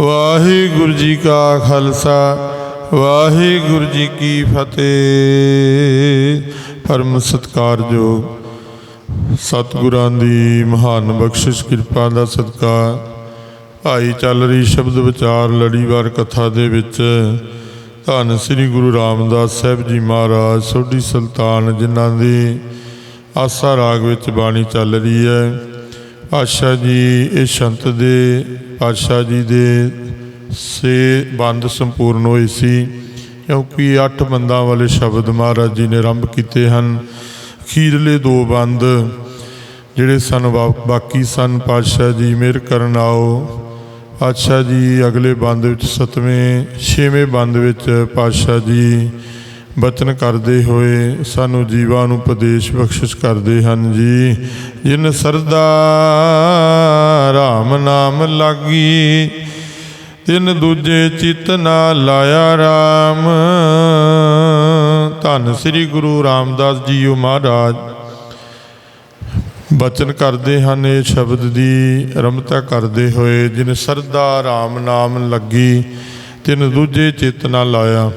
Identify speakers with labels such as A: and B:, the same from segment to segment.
A: ਵਾਹਿਗੁਰੂ ਜੀ ਕਾ ਖਾਲਸਾ, ਵਾਹਿਗੁਰੂ ਜੀ ਕੀ ਫਤਿਹ। ਪਰਮ ਸਤਕਾਰਯੋਗ ਸਤਿਗੁਰਾਂ ਦੀ ਮਹਾਨ ਬਖਸ਼ਿਸ਼, ਕਿਰਪਾ ਦਾ ਸਦਕਾ, ਭਾਈ ਚੱਲ ਰਹੀ ਸ਼ਬਦ ਵਿਚਾਰ, ਲੜੀਵਾਰ ਕਥਾ ਦੇ ਵਿੱਚ ਧੰਨ ਸ੍ਰੀ ਗੁਰੂ ਰਾਮਦਾਸ ਸਾਹਿਬ ਜੀ ਮਹਾਰਾਜ, ਸੋਢੀ ਸੁਲਤਾਨ, ਜਿਨ੍ਹਾਂ ਦੀ ਆਸਾ ਰਾਗ ਵਿੱਚ ਬਾਣੀ ਚੱਲ ਰਹੀ ਹੈ। ਪਾਤਸ਼ਾਹ ਜੀ, ਇਹ ਸੰਤ ਦੇ, ਪਾਤਸ਼ਾਹ ਜੀ ਦੇ ਸੇ ਬੰਦ ਸੰਪੂਰਨ ਹੋਏ ਸੀ, ਕਿਉਂਕਿ ਅੱਠ ਬੰਦਾਂ ਵਾਲੇ ਸ਼ਬਦ ਮਹਾਰਾਜ ਜੀ ਨੇ ਆਰੰਭ ਕੀਤੇ ਹਨ। ਅਖੀਰਲੇ ਦੋ ਬੰਦ, ਜਿਹੜੇ ਸਨ ਬਾ- ਬਾਕੀ ਸਨ, ਪਾਤਸ਼ਾਹ ਜੀ, ਮਿਹਰ ਕਰਨ ਆਓ। ਪਾਤਸ਼ਾਹ ਜੀ, ਅਗਲੇ ਬੰਦ ਵਿੱਚ ਸਤਵੇਂ, ਛੇਵੇਂ ਬੰਦ ਵਿੱਚ ਪਾਤਸ਼ਾਹ ਜੀ ਬਚਨ ਕਰਦੇ ਹੋਏ ਸਾਨੂੰ ਜੀਵਾਂ ਨੂੰ ਉਪਦੇਸ਼ ਬਖਸ਼ਿਸ਼ ਕਰਦੇ ਹਨ ਜੀ। ਜਿਨ ਸਰਦਾ ਰਾਮ ਨਾਮ ਲਾਗੀ, ਤਿਨ ਦੂਜੇ ਚਿਤ ਨਾ ਲਾਇਆ RAM ਧੰਨ ਸ੍ਰੀ ਗੁਰੂ ਰਾਮਦਾਸ ਜੀਓ ਮਹਾਰਾਜ। ਬਚਨ ਕਰਦੇ ਹਨ ਇਹ ਸ਼ਬਦ ਦੀ ਰਮਤਾ ਕਰਦੇ ਹੋਏ, ਜਿਨ ਸਰਦਾ RAM ਨਾਮ ਲੱਗੀ, ਤਿਨ ਦੂਜੇ ਚਿਤ ਨਾ ਲਾਇਆ।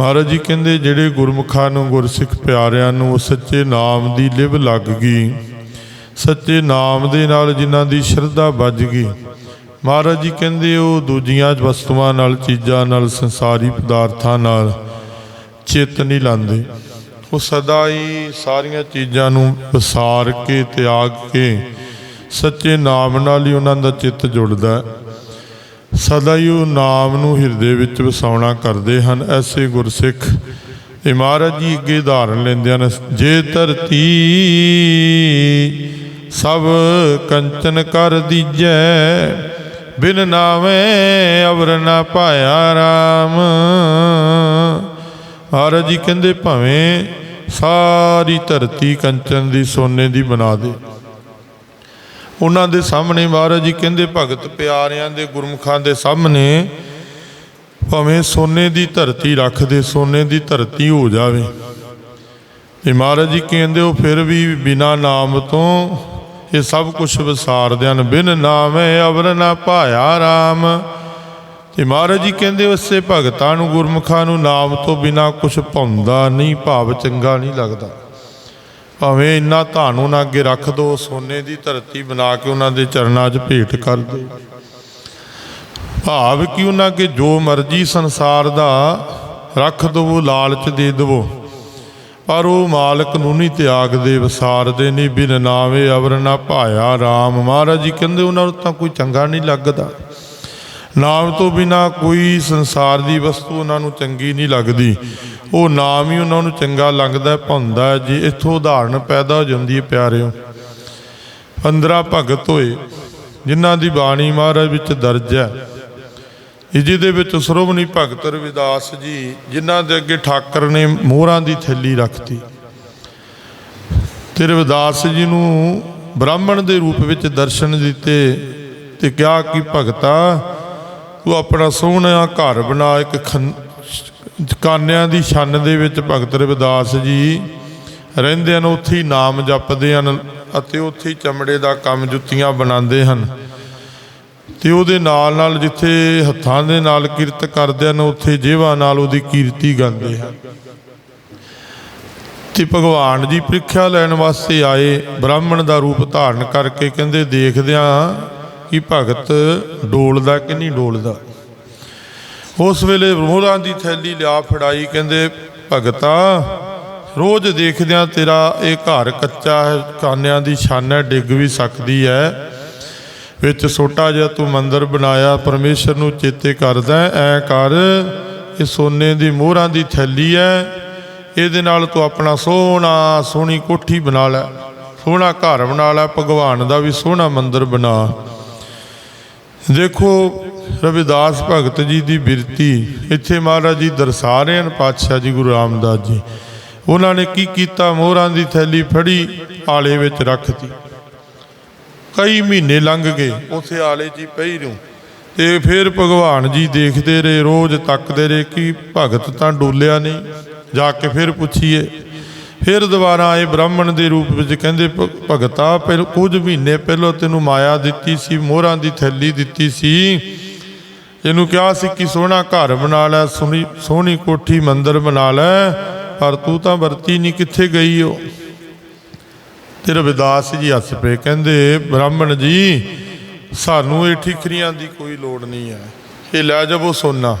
A: ਮਹਾਰਾਜ ਜੀ ਕਹਿੰਦੇ, ਜਿਹੜੇ ਗੁਰਮੁਖਾਂ ਨੂੰ, ਗੁਰਸਿੱਖ ਪਿਆਰਿਆਂ ਨੂੰ ਉਹ ਸੱਚੇ ਨਾਮ ਦੀ ਲਿਵ ਲੱਗ ਗਈ। ਸੱਚੇ ਨਾਮ ਦੇ ਨਾਲ ਜਿਨ੍ਹਾਂ ਦੀ ਸ਼ਰਧਾ ਵੱਜ ਗਈ। ਮਹਾਰਾਜ ਜੀ ਕਹਿੰਦੇ, ਉਹ ਦੂਜੀਆਂ ਵਸਤੂਆਂ ਨਾਲ, ਚੀਜ਼ਾਂ ਨਾਲ, ਸੰਸਾਰੀ ਪਦਾਰਥਾਂ ਨਾਲ ਚਿੱਤ ਨਹੀਂ ਲਾਉਂਦੇ। ਉਹ ਸਦਾ ਹੀ ਸਾਰੀਆਂ ਚੀਜ਼ਾਂ ਨੂੰ ਵਿਸਾਰ ਕੇ, ਤਿਆਗ ਕੇ ਸੱਚੇ ਨਾਮ ਨਾਲ ਹੀ ਉਹਨਾਂ ਦਾ ਚਿੱਤ ਜੁੜਦਾ। ਹੈ ਸਦਾ ਹੀ ਉਹ ਨਾਮ ਨੂੰ ਹਿਰਦੇ ਵਿੱਚ ਵਸਾਉਣਾ ਕਰਦੇ ਹਨ, ਐਸੇ ਗੁਰਸਿੱਖ। ਇਹ ਜੀ ਅੱਗੇ ਉਦਾਹਰਨ ਲੈਂਦੇ ਹਨ, ਜੇ ਧਰਤੀ ਸਭ ਕੰਚਨ ਕਰ ਦੀਜੈ, ਬਿਨ ਨਾਵੇਂ ਅਵਰ ਨਾ ਪਾਇਆ RAM ਮਹਾਰਾਜ ਜੀ ਕਹਿੰਦੇ ਭਾਵੇਂ ਸਾਰੀ ਧਰਤੀ ਕੰਚਨ ਦੀ ਸੋਨੇ ਦੀ ਬਣਾ ਦੇ। ਉਹਨਾਂ ਦੇ ਸਾਹਮਣੇ ਮਹਾਰਾਜ ਜੀ ਕਹਿੰਦੇ, ਭਗਤ ਪਿਆਰਿਆਂ ਦੇ ਗੁਰਮੁਖਾਂ ਦੇ ਸਾਹਮਣੇ ਭਾਵੇਂ ਸੋਨੇ ਦੀ ਧਰਤੀ ਰੱਖਦੇ ਸੋਨੇ ਦੀ ਧਰਤੀ ਹੋ ਜਾਵੇ। ਤੇ ਮਹਾਰਾਜ ਜੀ ਕਹਿੰਦੇ, ਉਹ ਫਿਰ ਵੀ ਬਿਨਾ ਨਾਮ ਤੋਂ ਇਹ ਸਭ ਕੁਝ ਵਿਸਾਰਦੇ ਹਨ। ਬਿਨ ਨਾਮੇ ਅਵਰ ਨਾ ਭਾਇਆ RAM ਤੇ ਮਹਾਰਾਜ ਜੀ ਕਹਿੰਦੇ, ਉਸੇ ਭਗਤਾਂ ਨੂੰ, ਗੁਰਮੁਖਾਂ ਨੂੰ ਨਾਮ ਤੋਂ ਬਿਨਾ ਕੁਝ ਪਾਉਂਦਾ ਨਹੀਂ, ਭਾਵ ਚੰਗਾ ਨਹੀਂ ਲੱਗਦਾ। ਭਾਵੇਂ ਇੰਨਾ ਧਨ ਉਹਨਾਂ ਅੱਗੇ ਰੱਖ ਦੋ, ਸੋਨੇ ਦੀ ਧਰਤੀ ਬਣਾ ਕੇ ਉਹਨਾਂ ਦੇ ਚਰਨਾਂ 'ਚ ਭੇਟ ਕਰ ਦੇ। ਭਾਵ ਕਿ ਉਹਨਾਂ ਅੱਗੇ ਜੋ ਮਰਜ਼ੀ ਸੰਸਾਰ ਦਾ ਰੱਖ ਦਵੋ, ਲਾਲਚ ਦੇ ਦਵੋ, ਪਰ ਉਹ ਮਾਲਕ ਨੂੰ ਨਹੀਂ ਤਿਆਗਦੇ ਵਿਸਾਰਦੇ ਨਹੀਂ, ਬਿਨ ਨਾਵੇ ਅਵਰ ਨਾ ਭਾਇਆ RAM ਮਹਾਰਾਜ ਜੀ ਕਹਿੰਦੇ ਉਹਨਾਂ ਨੂੰ ਤਾਂ ਕੋਈ ਚੰਗਾ ਨਹੀਂ ਲੱਗਦਾ। ਨਾਮ ਤੋਂ ਬਿਨਾ ਕੋਈ ਸੰਸਾਰ ਦੀ ਵਸਤੂ ਉਹਨਾਂ ਨੂੰ ਚੰਗੀ ਨਹੀਂ ਲੱਗਦੀ। ਉਹ ਨਾਮ ਹੀ ਉਹਨਾਂ ਨੂੰ ਚੰਗਾ ਲੱਗਦਾ ਭੁੰਦਾ ਜੀ ਇੱਥੋਂ ਉਦਾਹਰਣ ਪੈਦਾ ਹੋ ਜਾਂਦੀ ਹੈ, ਪਿਆਰਿਓ। 15 ਭਗਤ ਹੋਏ, ਜਿਨ੍ਹਾਂ ਦੀ ਬਾਣੀ ਮਹਾਰਾਜ ਵਿੱਚ ਦਰਜ ਹੈ। ਜਿਹਦੇ ਵਿੱਚ ਸਰੋਮਣੀ ਭਗਤ ਰਵਿਦਾਸ ਜੀ, ਜਿਨ੍ਹਾਂ ਦੇ ਅੱਗੇ ਠਾਕਰ ਨੇ ਮੋਹਰਾਂ ਦੀ ਥੈਲੀ ਰੱਖਤੀ। ਤੇ ਰਵਿਦਾਸ ਜੀ ਨੂੰ ਬ੍ਰਾਹਮਣ ਦੇ ਰੂਪ ਵਿੱਚ ਦਰਸ਼ਨ ਦਿੱਤੇ, ਤੇ ਕਿਹਾ ਕਿ ਭਗਤਾ ਉਹ ਆਪਣਾ ਸੋਹਣਾ ਘਰ ਬਣਾ, ਇੱਕ ਖੰ- ਕਾਨਿਆਂ ਦੀ ਛੰਨ ਦੇ ਵਿੱਚ ਭਗਤ ਰਵਿਦਾਸ ਜੀ। ਰਹਿੰਦੇ ਹਨ ਉੱਥੇ ਹੀ ਨਾਮ ਜਪਦੇ ਹਨ ਅਤੇ ਉੱਥੇ ਹੀ ਚਮੜੇ ਦਾ ਕੰਮ ਜੁੱਤੀਆਂ ਬਣਾਉਂਦੇ ਹਨ। ਤੇ ਉਹਦੇ ਨਾਲ ਨਾਲ ਜਿੱਥੇ ਹੱਥਾਂ ਦੇ ਨਾਲ ਕਿਰਤ ਕਰਦੇ ਹਨ, ਉੱਥੇ ਜੀਵਾਂ ਨਾਲ ਉਹਦੀ ਕੀਰਤੀ ਗਾਉਂਦੇ ਹਨ। ਤੇ ਭਗਵਾਨ ਜੀ ਪ੍ਰੀਖਿਆ ਲੈਣ ਵਾਸਤੇ ਆਏ, ਬ੍ਰਾਹਮਣ ਦਾ ਰੂਪ ਧਾਰਨ ਕਰਕੇ ਕਹਿੰਦੇ ਦੇਖਦਿਆਂ ਕਿ ਭਗਤ ਡੋਲਦਾ ਕਿ ਨਹੀਂ ਡੋਲਦਾ? ਉਸ ਵੇਲੇ ਮੋਹਰਾਂ ਦੀ ਥੈਲੀ ਲਿਆ ਫੜਾਈ, ਕਹਿੰਦੇ, ਭਗਤਾ, ਰੋਜ਼ ਦੇਖਦਿਆਂ ਤੇਰਾ ਇਹ ਘਰ ਕੱਚਾ ਹੈ, ਕਾਨਿਆਂ ਦੀ ਛਾਨ ਹੈ, ਡਿੱਗ ਵੀ ਸਕਦੀ ਹੈ। ਵਿੱਚ ਛੋਟਾ ਜਿਹਾ ਤੂੰ ਮੰਦਰ ਬਣਾਇਆ, ਪਰਮੇਸ਼ਰ ਨੂੰ ਚੇਤੇ ਕਰਦਾ ਐ ਕਰ, ਇਹ ਸੋਨੇ ਦੀ ਮੋਹਰਾਂ ਦੀ ਥੈਲੀ ਹੈ, ਇਹਦੇ ਨਾਲ ਤੂੰ ਆਪਣਾ ਸੋਹਣਾ ਸੋਹਣੀ ਕੋਠੀ ਬਣਾ ਲੈ, ਸੋਹਣਾ ਘਰ ਬਣਾ ਲੈ, ਭਗਵਾਨ ਦਾ ਵੀ ਸੋਹਣਾ ਮੰਦਰ ਬਣਾ। ਦੇਖੋ, ਰਵਿਦਾਸ ਭਗਤ ਜੀ ਦੀ ਬਿਰਤੀ, ਇੱਥੇ ਮਹਾਰਾਜ ਜੀ ਦਰਸਾ ਰਹੇ ਹਨ ਪਾਤਸ਼ਾਹ ਜੀ ਗੁਰੂ ਰਾਮਦਾਸ ਜੀ। ਉਹਨਾਂ ਨੇ ਕੀ ਕੀਤਾ? ਮੋਹਰਾਂ ਦੀ ਥੈਲੀ ਫੜੀ, ਆਲੇ ਵਿੱਚ ਰੱਖਤੀ ਕਈ ਮਹੀਨੇ ਲੰਘ ਗਏ, ਉਥੇ ਆਲੇ ਜੀ ਪਈ ਨੂੰ ਤੇ ਫਿਰ ਭਗਵਾਨ ਜੀ ਦੇਖਦੇ ਰਹੇ, ਰੋਜ਼ ਤੱਕਦੇ ਰਹੇ ਕਿ ਭਗਤ ਤਾਂ ਡੋਲਿਆ ਨਹੀਂ। ਜਾ ਕੇ ਫਿਰ ਪੁੱਛੀਏ ਫਿਰ ਦੁਬਾਰਾ ਆਏ ਬ੍ਰਾਹਮਣ ਦੇ ਰੂਪ ਵਿੱਚ ਕਹਿੰਦੇ, ਭ- ਭਗਤਾ ਪਹਿਲ, ਕੁਝ ਮਹੀਨੇ ਪਹਿਲਾਂ ਤੈਨੂੰ ਮਾਇਆ ਦਿੱਤੀ ਸੀ, ਮੋਹਰਾਂ ਦੀ ਥੈਲੀ ਦਿੱਤੀ ਸੀ। ਇਹਨੂੰ ਕਿਹਾ ਸੀ ਕਿ ਸੋਹਣਾ ਘਰ ਬਣਾ ਲੈ ਸੋਹਣੀ ਸੋਹਣੀ ਕੋਠੀ ਮੰਦਰ ਬਣਾ ਲੈ, ਪਰ ਤੂੰ ਤਾਂ ਵਰਤੀ ਨਹੀਂ, ਕਿੱਥੇ ਗਈ ਓ? ਤੇ ਰਵਿਦਾਸ ਜੀ ਹੱਸ ਪਏ, ਕਹਿੰਦੇ, ਬ੍ਰਾਹਮਣ ਜੀ, ਸਾਨੂੰ ਇਹ ਠੀਕਰੀਆਂ ਦੀ ਕੋਈ ਲੋੜ ਨਹੀਂ ਹੈ। ਇਹ ਲੈ ਜਾਵੋ ਸੋਨਾ।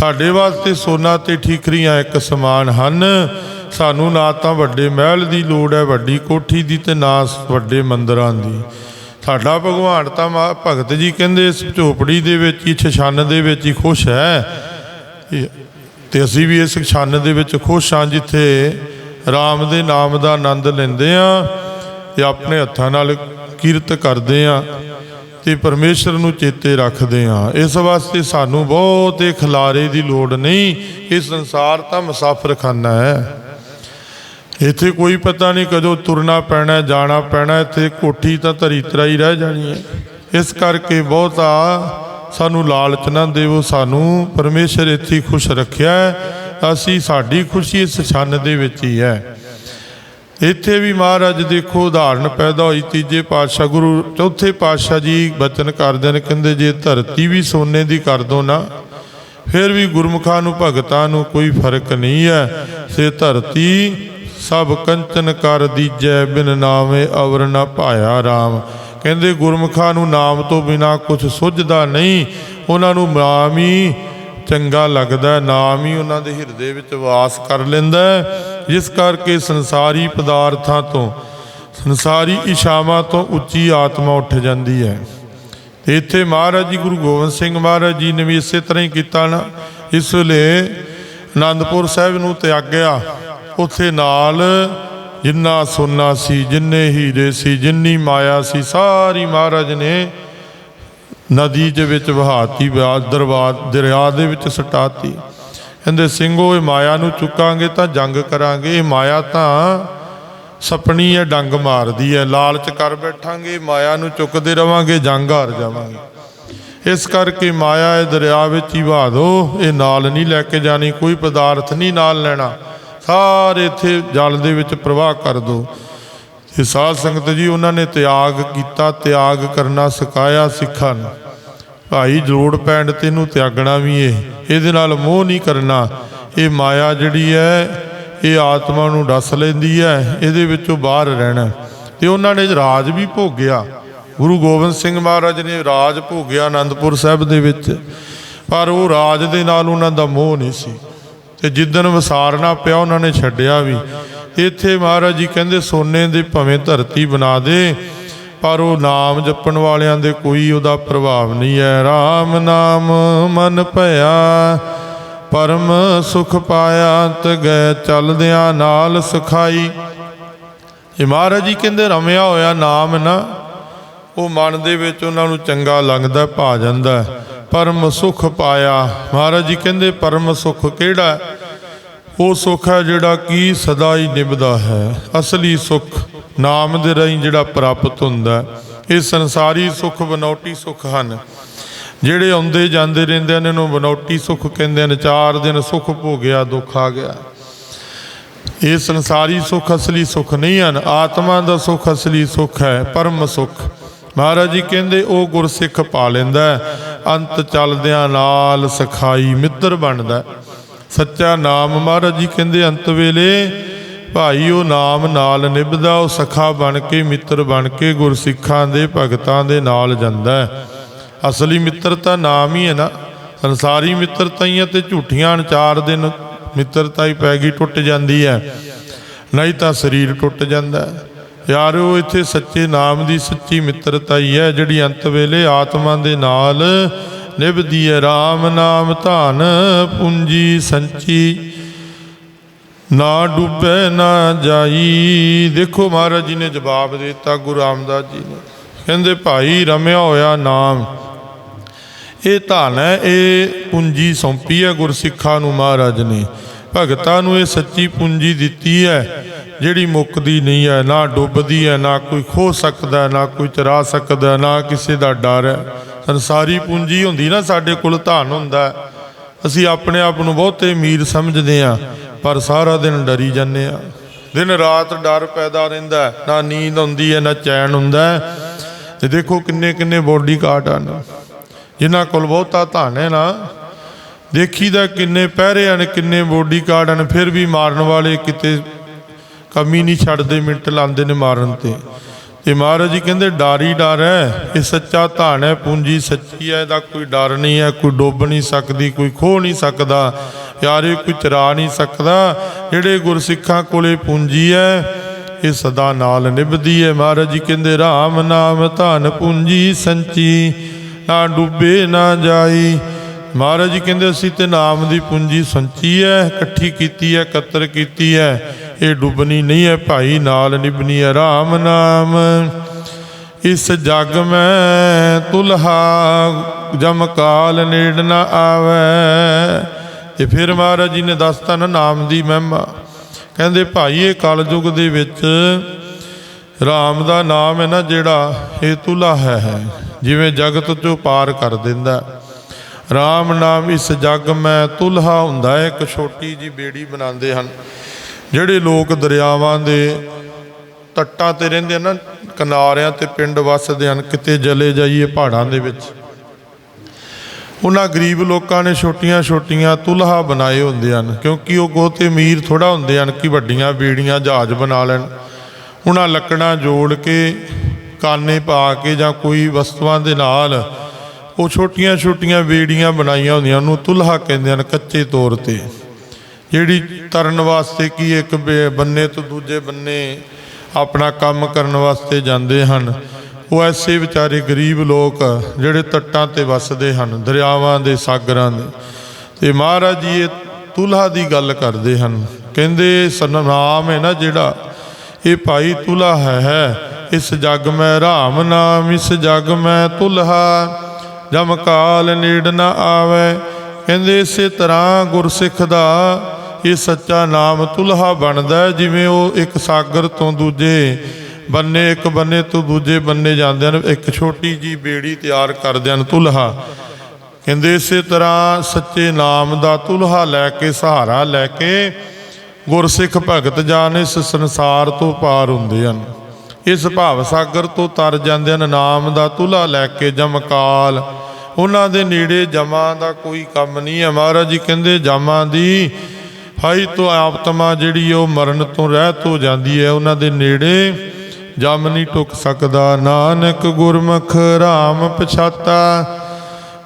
A: ਸਾਡੇ ਵਾਸਤੇ ਸੋਨਾ ਤੇ ਠੀਕਰੀਆਂ ਇੱਕ ਸਮਾਨ ਹਨ। ਸਾਨੂੰ ਨਾ ਤਾਂ ਵੱਡੇ ਮਹਿਲ ਦੀ ਲੋੜ ਹੈ, ਵੱਡੀ ਕੋਠੀ ਦੀ ਤੇ ਨਾ ਵੱਡੇ ਮੰਦਰਾਂ ਦੀ। ਸਾਡਾ ਭਗਵਾਨ ਤਾਂ ਮਾ- ਭਗਤ ਜੀ ਕਹਿੰਦੇ, ਇਸ ਝੋਪੜੀ ਦੇ ਵਿੱਚ ਹੀ ਛਛਨ ਦੇ ਵਿੱਚ ਹੀ ਖੁਸ਼ ਹੈ। ਇਹ- ਤੇ ਅਸੀਂ ਵੀ ਇਸ ਛੰਨ ਦੇ ਵਿੱਚ ਖੁਸ਼ ਹਾਂ, ਜਿੱਥੇ ਰਾਮ ਦੇ ਨਾਮ ਦਾ ਆਨੰਦ ਲੈਂਦੇ ਆ ਤੇ ਆਪਣੇ ਹੱਥਾਂ ਨਾਲ ਕੀਰਤ ਕਰਦੇ ਆ ਤੇ ਪਰਮੇਸ਼ਰ ਨੂੰ ਚੇਤੇ ਰੱਖਦੇ ਹਾਂ। ਇਸ ਵਾਸਤੇ ਸਾਨੂੰ ਬਹੁਤੇ ਖਿਲਾਰੇ ਦੀ ਲੋੜ ਨਹੀਂ। ਇਹ ਸੰਸਾਰ ਤਾਂ ਮੁਸਾਫਰਖਾਨਾ ਹੈ। ਇੱਥੇ ਕੋਈ ਪਤਾ ਨਹੀਂ ਕਦੋਂ ਤੁਰਨਾ ਪੈਣਾ ਜਾਣਾ ਪੈਣਾ ਹੈ, ਇੱਥੇ ਕੋਠੀ ਤਾਂ ਧਰੀ ਤਰਾ ਹੀ ਰਹਿ ਜਾਣੀ ਹੈ। ਇਸ ਕਰਕੇ ਬਹੁਤਾ ਸਾਨੂੰ ਲਾਲਚ ਨਾ ਦੇਵੋ ਸਾਨੂੰ ਪਰਮੇਸ਼ਰ ਇੱਥੇ ਖੁਸ਼ ਰੱਖਿਆ ਅਸੀਂ ਸਾਡੀ ਖੁਸ਼ੀ ਇਸ ਛੰਨ ਦੇ ਵਿੱਚ ਹੀ ਹੈ। ਇੱਥੇ ਵੀ ਮਹਾਰਾਜ ਦੇਖੋ ਉਦਾਹਰਣ ਪੈਦਾ ਹੋਈ, ਤੀਜੇ ਪਾਤਸ਼ਾਹ ਗੁਰੂ, ਚੌਥੇ ਪਾਤਸ਼ਾਹ ਜੀ ਬਚਨ ਕਰਦੇ ਨੇ, ਕਹਿੰਦੇ ਜੇ ਧਰਤੀ ਵੀ ਸੋਨੇ ਦੀ ਕਰ ਦੋ ਨਾ, ਫਿਰ ਵੀ ਗੁਰਮੁਖਾਂ ਨੂੰ, ਭਗਤਾਂ ਨੂੰ ਕੋਈ ਫ਼ਰਕ ਨਹੀਂ ਹੈ। ਸੇ ਧਰਤੀ ਸਭ ਕੰਚਨ ਕਰ ਦੀਜੈ, ਬਿਨ ਨਾਮੇ ਅਵਰ ਨ ਭਾਇਆ RAM ਕਹਿੰਦੇ ਗੁਰਮੁਖਾਂ ਨੂੰ ਨਾਮ ਤੋਂ ਬਿਨਾ ਕੁਝ ਸੁੱਝਦਾ ਨਹੀਂ, ਉਹਨਾਂ ਨੂੰ ਨਾਮ ਹੀ ਚੰਗਾ ਲੱਗਦਾ ਨਾਮ ਹੀ ਉਹਨਾਂ ਦੇ ਹਿਰਦੇ ਵਿੱਚ ਵਾਸ ਕਰ ਲੈਂਦਾ ਜਿਸ ਕਰਕੇ ਸੰਸਾਰੀ ਪਦਾਰਥਾਂ ਤੋਂ, ਸੰਸਾਰੀ ਇਸ਼ਾਵਾਂ ਤੋਂ ਉੱਚੀ ਆਤਮਾ ਉੱਠ ਜਾਂਦੀ ਹੈ। ਤੇ ਇੱਥੇ ਮਹਾਰਾਜ ਜੀ ਗੁਰੂ ਗੋਬਿੰਦ ਸਿੰਘ ਮਹਾਰਾਜ ਜੀ ਨੇ ਵੀ ਇਸੇ ਤਰ੍ਹਾਂ ਹੀ ਕੀਤਾ ਨਾ। ਇਸ ਵੇਲੇ ਆਨੰਦਪੁਰ ਸਾਹਿਬ ਨੂੰ ਤਿਆਗਿਆ। ਉੱਥੇ ਨਾਲ ਜਿੰਨਾ ਸੋਨਾ ਸੀ, ਜਿੰਨੇ ਹੀਰੇ ਸੀ, ਜਿੰਨੀ ਮਾਇਆ ਸੀ, ਸਾਰੀ ਮਹਾਰਾਜ ਨੇ ਨਦੀ ਦੇ ਵਿੱਚ ਵਹਾਤੀ ਵਿਆਜ ਦਰਬਾਰ, ਦਰਿਆ ਦੇ ਵਿੱਚ ਸਟਾਤੀ। ਕਹਿੰਦੇ, ਸਿੰਘੋ, ਇਹ ਮਾਇਆ ਨੂੰ ਚੁੱਕਾਂਗੇ ਤਾਂ ਜੰਗ ਕਰਾਂਗੇ। ਇਹ ਮਾਇਆ ਤਾਂ ਸਪਣੀ ਹੈ, ਡੰਗ ਮਾਰਦੀ ਹੈ। ਲਾਲਚ ਕਰ ਬੈਠਾਂਗੇ, ਮਾਇਆ ਨੂੰ ਚੁੱਕਦੇ ਰਵਾਂਗੇ, ਜੰਗ ਹਾਰ ਜਾਵਾਂਗੇ। ਇਸ ਕਰਕੇ ਮਾਇਆ ਇਹ ਦਰਿਆ ਵਿੱਚ ਹੀ ਵਹਾ ਦਿਓ ਇਹ ਨਾਲ ਨਹੀਂ ਲੈ ਕੇ ਜਾਣੀ, ਕੋਈ ਪਦਾਰਥ ਨਹੀਂ ਨਾਲ ਲੈਣਾ। ਸਾਰੇ ਇੱਥੇ ਜਲ ਦੇ ਵਿੱਚ ਪ੍ਰਵਾਹ ਕਰ ਦਿਓ ਤੇ ਸਾਧ ਸੰਗਤ ਜੀ, ਉਹਨਾਂ ਨੇ ਤਿਆਗ ਕੀਤਾ। ਤਿਆਗ ਕਰਨਾ ਸਿਖਾਇਆ ਸਿੱਖਾਂ ਨੂੰ। ਭਾਈ ਜੋੜ ਪੈਣ 'ਤੇ ਇਹਨੂੰ ਤਿਆਗਣਾ ਵੀ ਏ, ਇਹਦੇ ਨਾਲ ਮੋਹ ਨਹੀਂ ਕਰਨਾ। ਇਹ ਮਾਇਆ ਜਿਹੜੀ ਹੈ ਇਹ ਆਤਮਾ ਨੂੰ ਡਸ ਲੈਂਦੀ ਹੈ ਇਹਦੇ ਵਿੱਚੋਂ ਬਾਹਰ ਰਹਿਣਾ। ਤੇ ਉਹਨਾਂ ਨੇ ਰਾਜ ਵੀ ਭੋਗਿਆ। ਗੁਰੂ ਗੋਬਿੰਦ ਸਿੰਘ ਮਹਾਰਾਜ ਨੇ ਰਾਜ ਭੋਗਿਆ ਆਨੰਦਪੁਰ ਸਾਹਿਬ ਦੇ ਵਿੱਚ। ਪਰ ਉਹ ਰਾਜ ਦੇ ਨਾਲ ਉਹਨਾਂ ਦਾ ਮੋਹ ਨਹੀਂ ਸੀ। ਤੇ ਜਿੱਦਨ ਵਿਸਾਰਨਾ ਪਿਆ, ਉਹਨਾਂ ਨੇ ਛੱਡਿਆ ਵੀ। ਇੱਥੇ ਮਹਾਰਾਜ ਜੀ ਕਹਿੰਦੇ, ਸੋਨੇ ਦੇ ਭਵੇਂ ਧਰਤੀ ਬਣਾ ਦੇ ਪਰ ਉਹ ਨਾਮ ਜਪਣ ਵਾਲਿਆਂ ਦੇ ਕੋਈ ਉਹਦਾ ਪ੍ਰਭਾਵ ਨਹੀਂ ਹੈ। RAM ਨਾਮ ਮਨ ਭਇਆ, ਪਰਮ ਸੁਖ ਪਾਇਆ ਅੰਤ ਗਏ ਚਲਦਿਆਂ ਨਾਲ ਸਖਾਈ। ਇਹ ਮਹਾਰਾਜ ਜੀ ਕਹਿੰਦੇ, ਰਮਿਆ ਹੋਇਆ ਨਾਮ ਨਾ, ਉਹ ਮਨ ਦੇ ਵਿੱਚ ਉਹਨਾਂ ਨੂੰ ਚੰਗਾ ਲੱਗਦਾ, ਭਾ ਜਾਂਦਾ ਪਰਮ ਸੁਖ ਪਾਇਆ। ਮਹਾਰਾਜ ਜੀ ਕਹਿੰਦੇ, ਪਰਮ ਸੁਖ ਕਿਹੜਾ ਉਹ ਸੁਖ ਹੈ ਜਿਹੜਾ ਕੀ ਸਦਾ ਹੀ ਨਿਭਦਾ ਹੈ। ਅਸਲੀ ਸੁਖ ਨਾਮ ਦੇ ਰਾਹੀਂ ਜਿਹੜਾ ਪ੍ਰਾਪਤ ਹੁੰਦਾ ਇਹ ਸੰਸਾਰੀ ਸੁੱਖ, ਬਨੌਟੀ ਸੁੱਖ ਹਨ। ਜਿਹੜੇ ਆਉਂਦੇ ਜਾਂਦੇ ਰਹਿੰਦੇ ਨੇ ਇਹਨੂੰ ਬਨੌਟੀ ਸੁਖ ਕਹਿੰਦੇ ਨੇ ਚਾਰ ਦਿਨ ਸੁੱਖ ਭੋਗਿਆ, ਦੁੱਖ ਆ ਗਿਆ। ਇਹ ਸੰਸਾਰੀ ਸੁਖ ਅਸਲੀ ਸੁੱਖ ਨਹੀਂ ਹਨ। ਆਤਮਾ ਦਾ ਸੁੱਖ ਅਸਲੀ ਸੁੱਖ ਹੈ, ਪਰਮ ਸੁੱਖ। ਮਹਾਰਾਜ ਜੀ ਕਹਿੰਦੇ, ਉਹ ਗੁਰਸਿੱਖ ਪਾ ਲੈਂਦਾ ਅੰਤ ਚੱਲਦਿਆਂ ਨਾਲ ਸਖਾਈ ਮਿੱਤਰ ਬਣਦਾ ਸੱਚਾ ਨਾਮ ਮਹਾਰਾਜ ਜੀ ਕਹਿੰਦੇ, ਅੰਤ ਵੇਲੇ ਭਾਈ, ਉਹ ਨਾਮ ਨਾਲ ਨਿਭਦਾ, ਉਹ ਸਖਾ ਬਣ ਕੇ, ਮਿੱਤਰ ਬਣ ਕੇ, ਗੁਰਸਿੱਖਾਂ ਦੇ ਭਗਤਾਂ ਦੇ ਨਾਲ ਜਾਂਦਾ ਹੈ। ਅਸਲੀ ਮਿੱਤਰਤਾ ਨਾਮ ਹੀ ਹੈ ਨਾ। ਸੰਸਾਰੀ ਮਿੱਤਰਤਾ ਹੀ ਹੈ ਤੇ ਝੂਠੀਆਂ ਅਣਚਾਰ ਦਿਨ ਮਿੱਤਰਤਾ ਹੀ ਪੈ ਗਈ, ਟੁੱਟ ਜਾਂਦੀ ਹੈ। ਨਹੀਂ ਤਾਂ ਸਰੀਰ ਟੁੱਟ ਜਾਂਦਾ ਹੈ। ਯਾਰੋ, ਇੱਥੇ ਸੱਚੇ ਨਾਮ ਦੀ ਸੱਚੀ ਮਿੱਤਰਤਾ ਹੀ ਹੈ, ਜਿਹੜੀ ਅੰਤ ਵੇਲੇ ਆਤਮਾ ਦੇ ਨਾਲ ਨਿਭਦੀ ਹੈ। RAM ਨਾਮ ਧਨ ਪੂੰਜੀ ਸੰਚੀ ਨਾ ਡੁੱਬੇ, ਨਾ ਜਾਈ। ਦੇਖੋ ਮਹਾਰਾਜ ਜੀ ਨੇ ਜਵਾਬ ਦਿੱਤਾ, ਗੁਰੂ ਰਾਮਦਾਸ ਜੀ ਨੇ। ਕਹਿੰਦੇ, ਭਾਈ, ਰਮਿਆ ਹੋਇਆ ਨਾਮ। ਇਹ ਧਨ ਹੈ, ਇਹ ਪੂੰਜੀ ਸੌਂਪੀ ਹੈ ਗੁਰਸਿੱਖਾਂ ਨੂੰ ਮਹਾਰਾਜ ਨੇ। ਭਗਤਾਂ ਨੂੰ ਇਹ ਸੱਚੀ ਪੂੰਜੀ ਦਿੱਤੀ ਹੈ। ਜਿਹੜੀ ਮੁੱਕਦੀ ਨਹੀਂ ਹੈ, ਨਾ ਡੁੱਬਦੀ ਹੈ, ਨਾ ਕੋਈ ਖੋ ਸਕਦਾ ਨਾ ਕੋਈ ਚਰਾ ਸਕਦਾ ਨਾ ਕਿਸੇ ਦਾ ਡਰ ਹੈ। ਸੰਸਾਰੀ ਪੂੰਜੀ ਹੁੰਦੀ ਨਾ, ਸਾਡੇ ਕੋਲ ਧਨ ਹੁੰਦਾ ਅਸੀਂ ਆਪਣੇ ਆਪ ਨੂੰ ਬਹੁਤੇ ਅਮੀਰ ਸਮਝਦੇ ਹਾਂ। ਪਰ ਸਾਰਾ ਦਿਨ ਡਰੀ ਜਾਂਦੇ ਆ। ਦਿਨ ਰਾਤ ਡਰ ਪੈਦਾ ਰਹਿੰਦਾ ਨਾ ਨੀਂਦ ਆਉਂਦੀ ਹੈ, ਨਾ ਚੈਨ ਹੁੰਦਾ ਹੈ। ਤੇ ਦੇਖੋ ਕਿੰਨੇ ਕਿੰਨੇ ਬੋਡੀ ਕਾਰਡ ਹਨ। ਜਿਨ੍ਹਾਂ ਕੋਲ ਬਹੁਤਾ ਧਨ ਹੈ ਨਾ, ਦੇਖੀਦਾ ਕਿੰਨੇ ਪਹਿਰੇ ਹਨ, ਕਿੰਨੇ ਬੋਡੀ ਗਾਰਡ ਹਨ, ਫਿਰ ਵੀ ਮਾਰਨ ਵਾਲੇ ਕਿਤੇ ਕਮੀ ਨਹੀਂ ਛੱਡਦੇ, ਮਿੰਟ ਲਾਉਂਦੇ ਨੇ ਮਾਰਨ ਤੇ। ਤੇ ਮਹਾਰਾਜ ਜੀ ਕਹਿੰਦੇ, ਡਰ ਹੀ ਡਰ ਹੈ। ਇਹ ਸੱਚਾ ਧਨ ਹੈ, ਪੂੰਜੀ ਸੱਚੀ ਹੈ, ਇਹਦਾ ਕੋਈ ਡਰ ਨਹੀਂ ਹੈ, ਕੋਈ ਡੁੱਬ ਨਹੀਂ ਸਕਦੀ, ਕੋਈ ਖੋ ਨਹੀਂ ਸਕਦਾ। ਯਾਰ, ਇਹ ਕੋਈ ਚਰਾ ਨਹੀਂ ਸਕਦਾ। ਜਿਹੜੇ ਗੁਰਸਿੱਖਾਂ ਕੋਲੇ ਪੂੰਜੀ ਹੈ, ਇਹ ਸਦਾ ਨਾਲ ਨਿਭਦੀ ਹੈ। ਮਹਾਰਾਜ ਜੀ ਕਹਿੰਦੇ RAM ਨਾਮ ਧਨ ਪੂੰਜੀ ਸੰਚੀ, ਨਾ ਡੁੱਬੇ, ਨਾ ਜਾਈ। ਮਹਾਰਾਜ ਜੀ ਕਹਿੰਦੇ, ਅਸੀਂ ਤੇ ਨਾਮ ਦੀ ਪੂੰਜੀ ਸੰਚੀ ਹੈ, ਇਕੱਠੀ ਕੀਤੀ ਹੈ, ਇਕੱਤਰ ਕੀਤੀ ਹੈ। ਇਹ ਡੁੱਬਣੀ ਨਹੀਂ ਹੈ ਭਾਈ, ਨਾਲ ਨਿਭਣੀ ਹੈ RAM ਨਾਮ। ਇਸ ਜਗ ਮੈਂ ਤੁਲਹਾ, ਜਮ ਕਾਲ ਨੇੜ ਨਾ ਆਵੇ। ਤੇ ਫਿਰ ਮਹਾਰਾਜ ਜੀ ਨੇ ਦੱਸਤਾ, ਨਾ ਨਾਮ ਦੀ ਮਹਿਮਾ। ਕਹਿੰਦੇ, ਭਾਈ, ਇਹ ਕਲਯੁਗ ਦੇ ਵਿੱਚ RAM ਦਾ ਨਾਮ ਹੈ ਨਾ ਜਿਹੜਾ, ਇਹ ਤੁਲਾ ਹੈ ਜਿਵੇਂ ਜਗਤ ਚੋਂ ਪਾਰ ਕਰ ਦਿੰਦਾ। RAM ਨਾਮ ਇਸ ਜਗ ਮੈਂ ਤੁਲਹਾ ਹੁੰਦਾ ਹੈ। ਇੱਕ ਛੋਟੀ ਜੀ ਬੇੜੀ ਬਣਾਉਂਦੇ ਹਨ। ਜਿਹੜੇ ਲੋਕ ਦਰਿਆਵਾਂ ਦੇ ਤੱਟਾਂ ਤੇ ਰਹਿੰਦੇ ਹਨ ਨਾ, ਕਿਨਾਰਿਆਂ ਤੇ ਪਿੰਡ ਵਸਦੇ ਹਨ, ਕਿਤੇ ਜਲੇ ਜਾਈਏ ਪਹਾੜਾਂ ਦੇ ਵਿੱਚ। ਉਹਨਾਂ ਗਰੀਬ ਲੋਕਾਂ ਨੇ ਛੋਟੀਆਂ-ਛੋਟੀਆਂ ਤੁਲਹਾ ਬਣਾਏ ਹੁੰਦੇ ਹਨ, ਕਿਉਂਕਿ ਉਹ ਬਹੁਤੇ ਅਮੀਰ ਥੋੜਾ ਹੁੰਦੇ ਹਨ ਕਿ ਵੱਡੀਆਂ ਬੇੜੀਆਂ ਜਹਾਜ਼ ਬਣਾ ਲੈਣ। ਉਹਨਾਂ ਲੱਕੜਾਂ ਜੋੜ ਕੇ, ਕਾਨੇ ਪਾ ਕੇ ਜਾਂ ਕੋਈ ਵਸਤੂਆਂ ਦੇ ਨਾਲ ਉਹ ਛੋਟੀਆਂ-ਛੋਟੀਆਂ ਬੇੜੀਆਂ ਬਣਾਈਆਂ ਹੁੰਦੀਆਂ, ਉਹਨੂੰ ਤੁਲਹਾ ਕਹਿੰਦੇ ਹਨ ਕੱਚੇ ਤੌਰ ਤੇ। ਜਿਹੜੀ ਤਰਨ ਵਾਸਤੇ ਕੀ ਇੱਕ ਬੇ- ਬੰਨੇ ਤੋਂ ਦੂਜੇ ਬੰਨੇ ਆਪਣਾ ਕੰਮ ਕਰਨ ਵਾਸਤੇ ਜਾਂਦੇ ਹਨ, ਉਹ ਐਸੇ ਵਿਚਾਰੇ ਗਰੀਬ ਲੋਕ ਜਿਹੜੇ ਤੱਟਾਂ ਤੇ ਵੱਸਦੇ ਹਨ, ਦਰਿਆਵਾਂ ਦੇ, ਸਾਗਰਾਂ ਦੇ। ਤੇ ਮਹਾਰਾਜ ਜੀ, ਇਹ ਤੁਲਹਾ ਦੀ ਗੱਲ ਕਰਦੇ ਹਨ। ਕਹਿੰਦੇ, ਸਨਾਮ ਹੈ ਨਾ ਜਿਹੜਾ, ਇਹ ਭਾਈ ਤੁਲਹਾ ਹੈ ਹੈ, ਇਸ ਜਗ ਮੈਂ ਰਾਮ ਨਾਮ, ਇਸ ਜਗ ਮੈਂ ਤੁਲਹਾ। ਜਮ ਕਾਲ ਨੇੜ ਨਾ ਆਵੇ, ਕਹਿੰਦੇ, ਇਸੇ ਤਰ੍ਹਾਂ ਗੁਰਸਿੱਖ ਦਾ ਇਹ ਸੱਚਾ ਨਾਮ ਤੁਲਹਾ ਬਣਦਾ ਜਿਵੇਂ ਉਹ ਇੱਕ ਸਾਗਰ ਤੋਂ ਦੂਜੇ ਬੰਨੇ, ਇੱਕ ਬੰਨੇ ਤੋਂ ਦੂਜੇ ਬੰਨੇ ਜਾਂਦੇ ਹਨ, ਇੱਕ ਛੋਟੀ ਜੀ ਬੇੜੀ ਤਿਆਰ ਕਰਦੇ ਹਨ ਤੁਲਹਾ। ਕਹਿੰਦੇ ਇਸੇ ਤਰ੍ਹਾਂ ਸੱਚੇ ਨਾਮ ਦਾ ਤੁਲਹਾ ਲੈ ਕੇ, ਸਹਾਰਾ ਲੈ ਕੇ ਗੁਰਸਿੱਖ ਭਗਤ ਜਾਨ ਇਸ ਸੰਸਾਰ ਤੋਂ ਪਾਰ ਹੁੰਦੇ ਹਨ। ਇਸ ਭਾਵ ਸਾਗਰ ਤੋਂ ਤਰ ਜਾਂਦੇ ਹਨ, ਨਾਮ ਦਾ ਤੁਲਾ ਲੈ ਕੇ ਜਮਕਾਲ ਉਹਨਾਂ ਦੇ ਨੇੜੇ ਜਮਾਂ ਦਾ ਕੋਈ ਕੰਮ ਨਹੀਂ ਹੈ ਮਹਾਰਾਜ ਜੀ, ਕਹਿੰਦੇ ਜਮਾਂ ਦੀ ਹਾਈ ਤੋਂ ਆਤਮਾ ਜਿਹੜੀ ਉਹ ਮਰਨ ਤੋਂ ਰਹਿਤ ਹੋ ਜਾਂਦੀ ਹੈ, ਉਹਨਾਂ ਦੇ ਨੇੜੇ ਜਮ ਨਹੀਂ ਟੁਕ ਸਕਦਾ। ਨਾਨਕ ਗੁਰਮੁਖ RAM ਪਛਾਤਾ,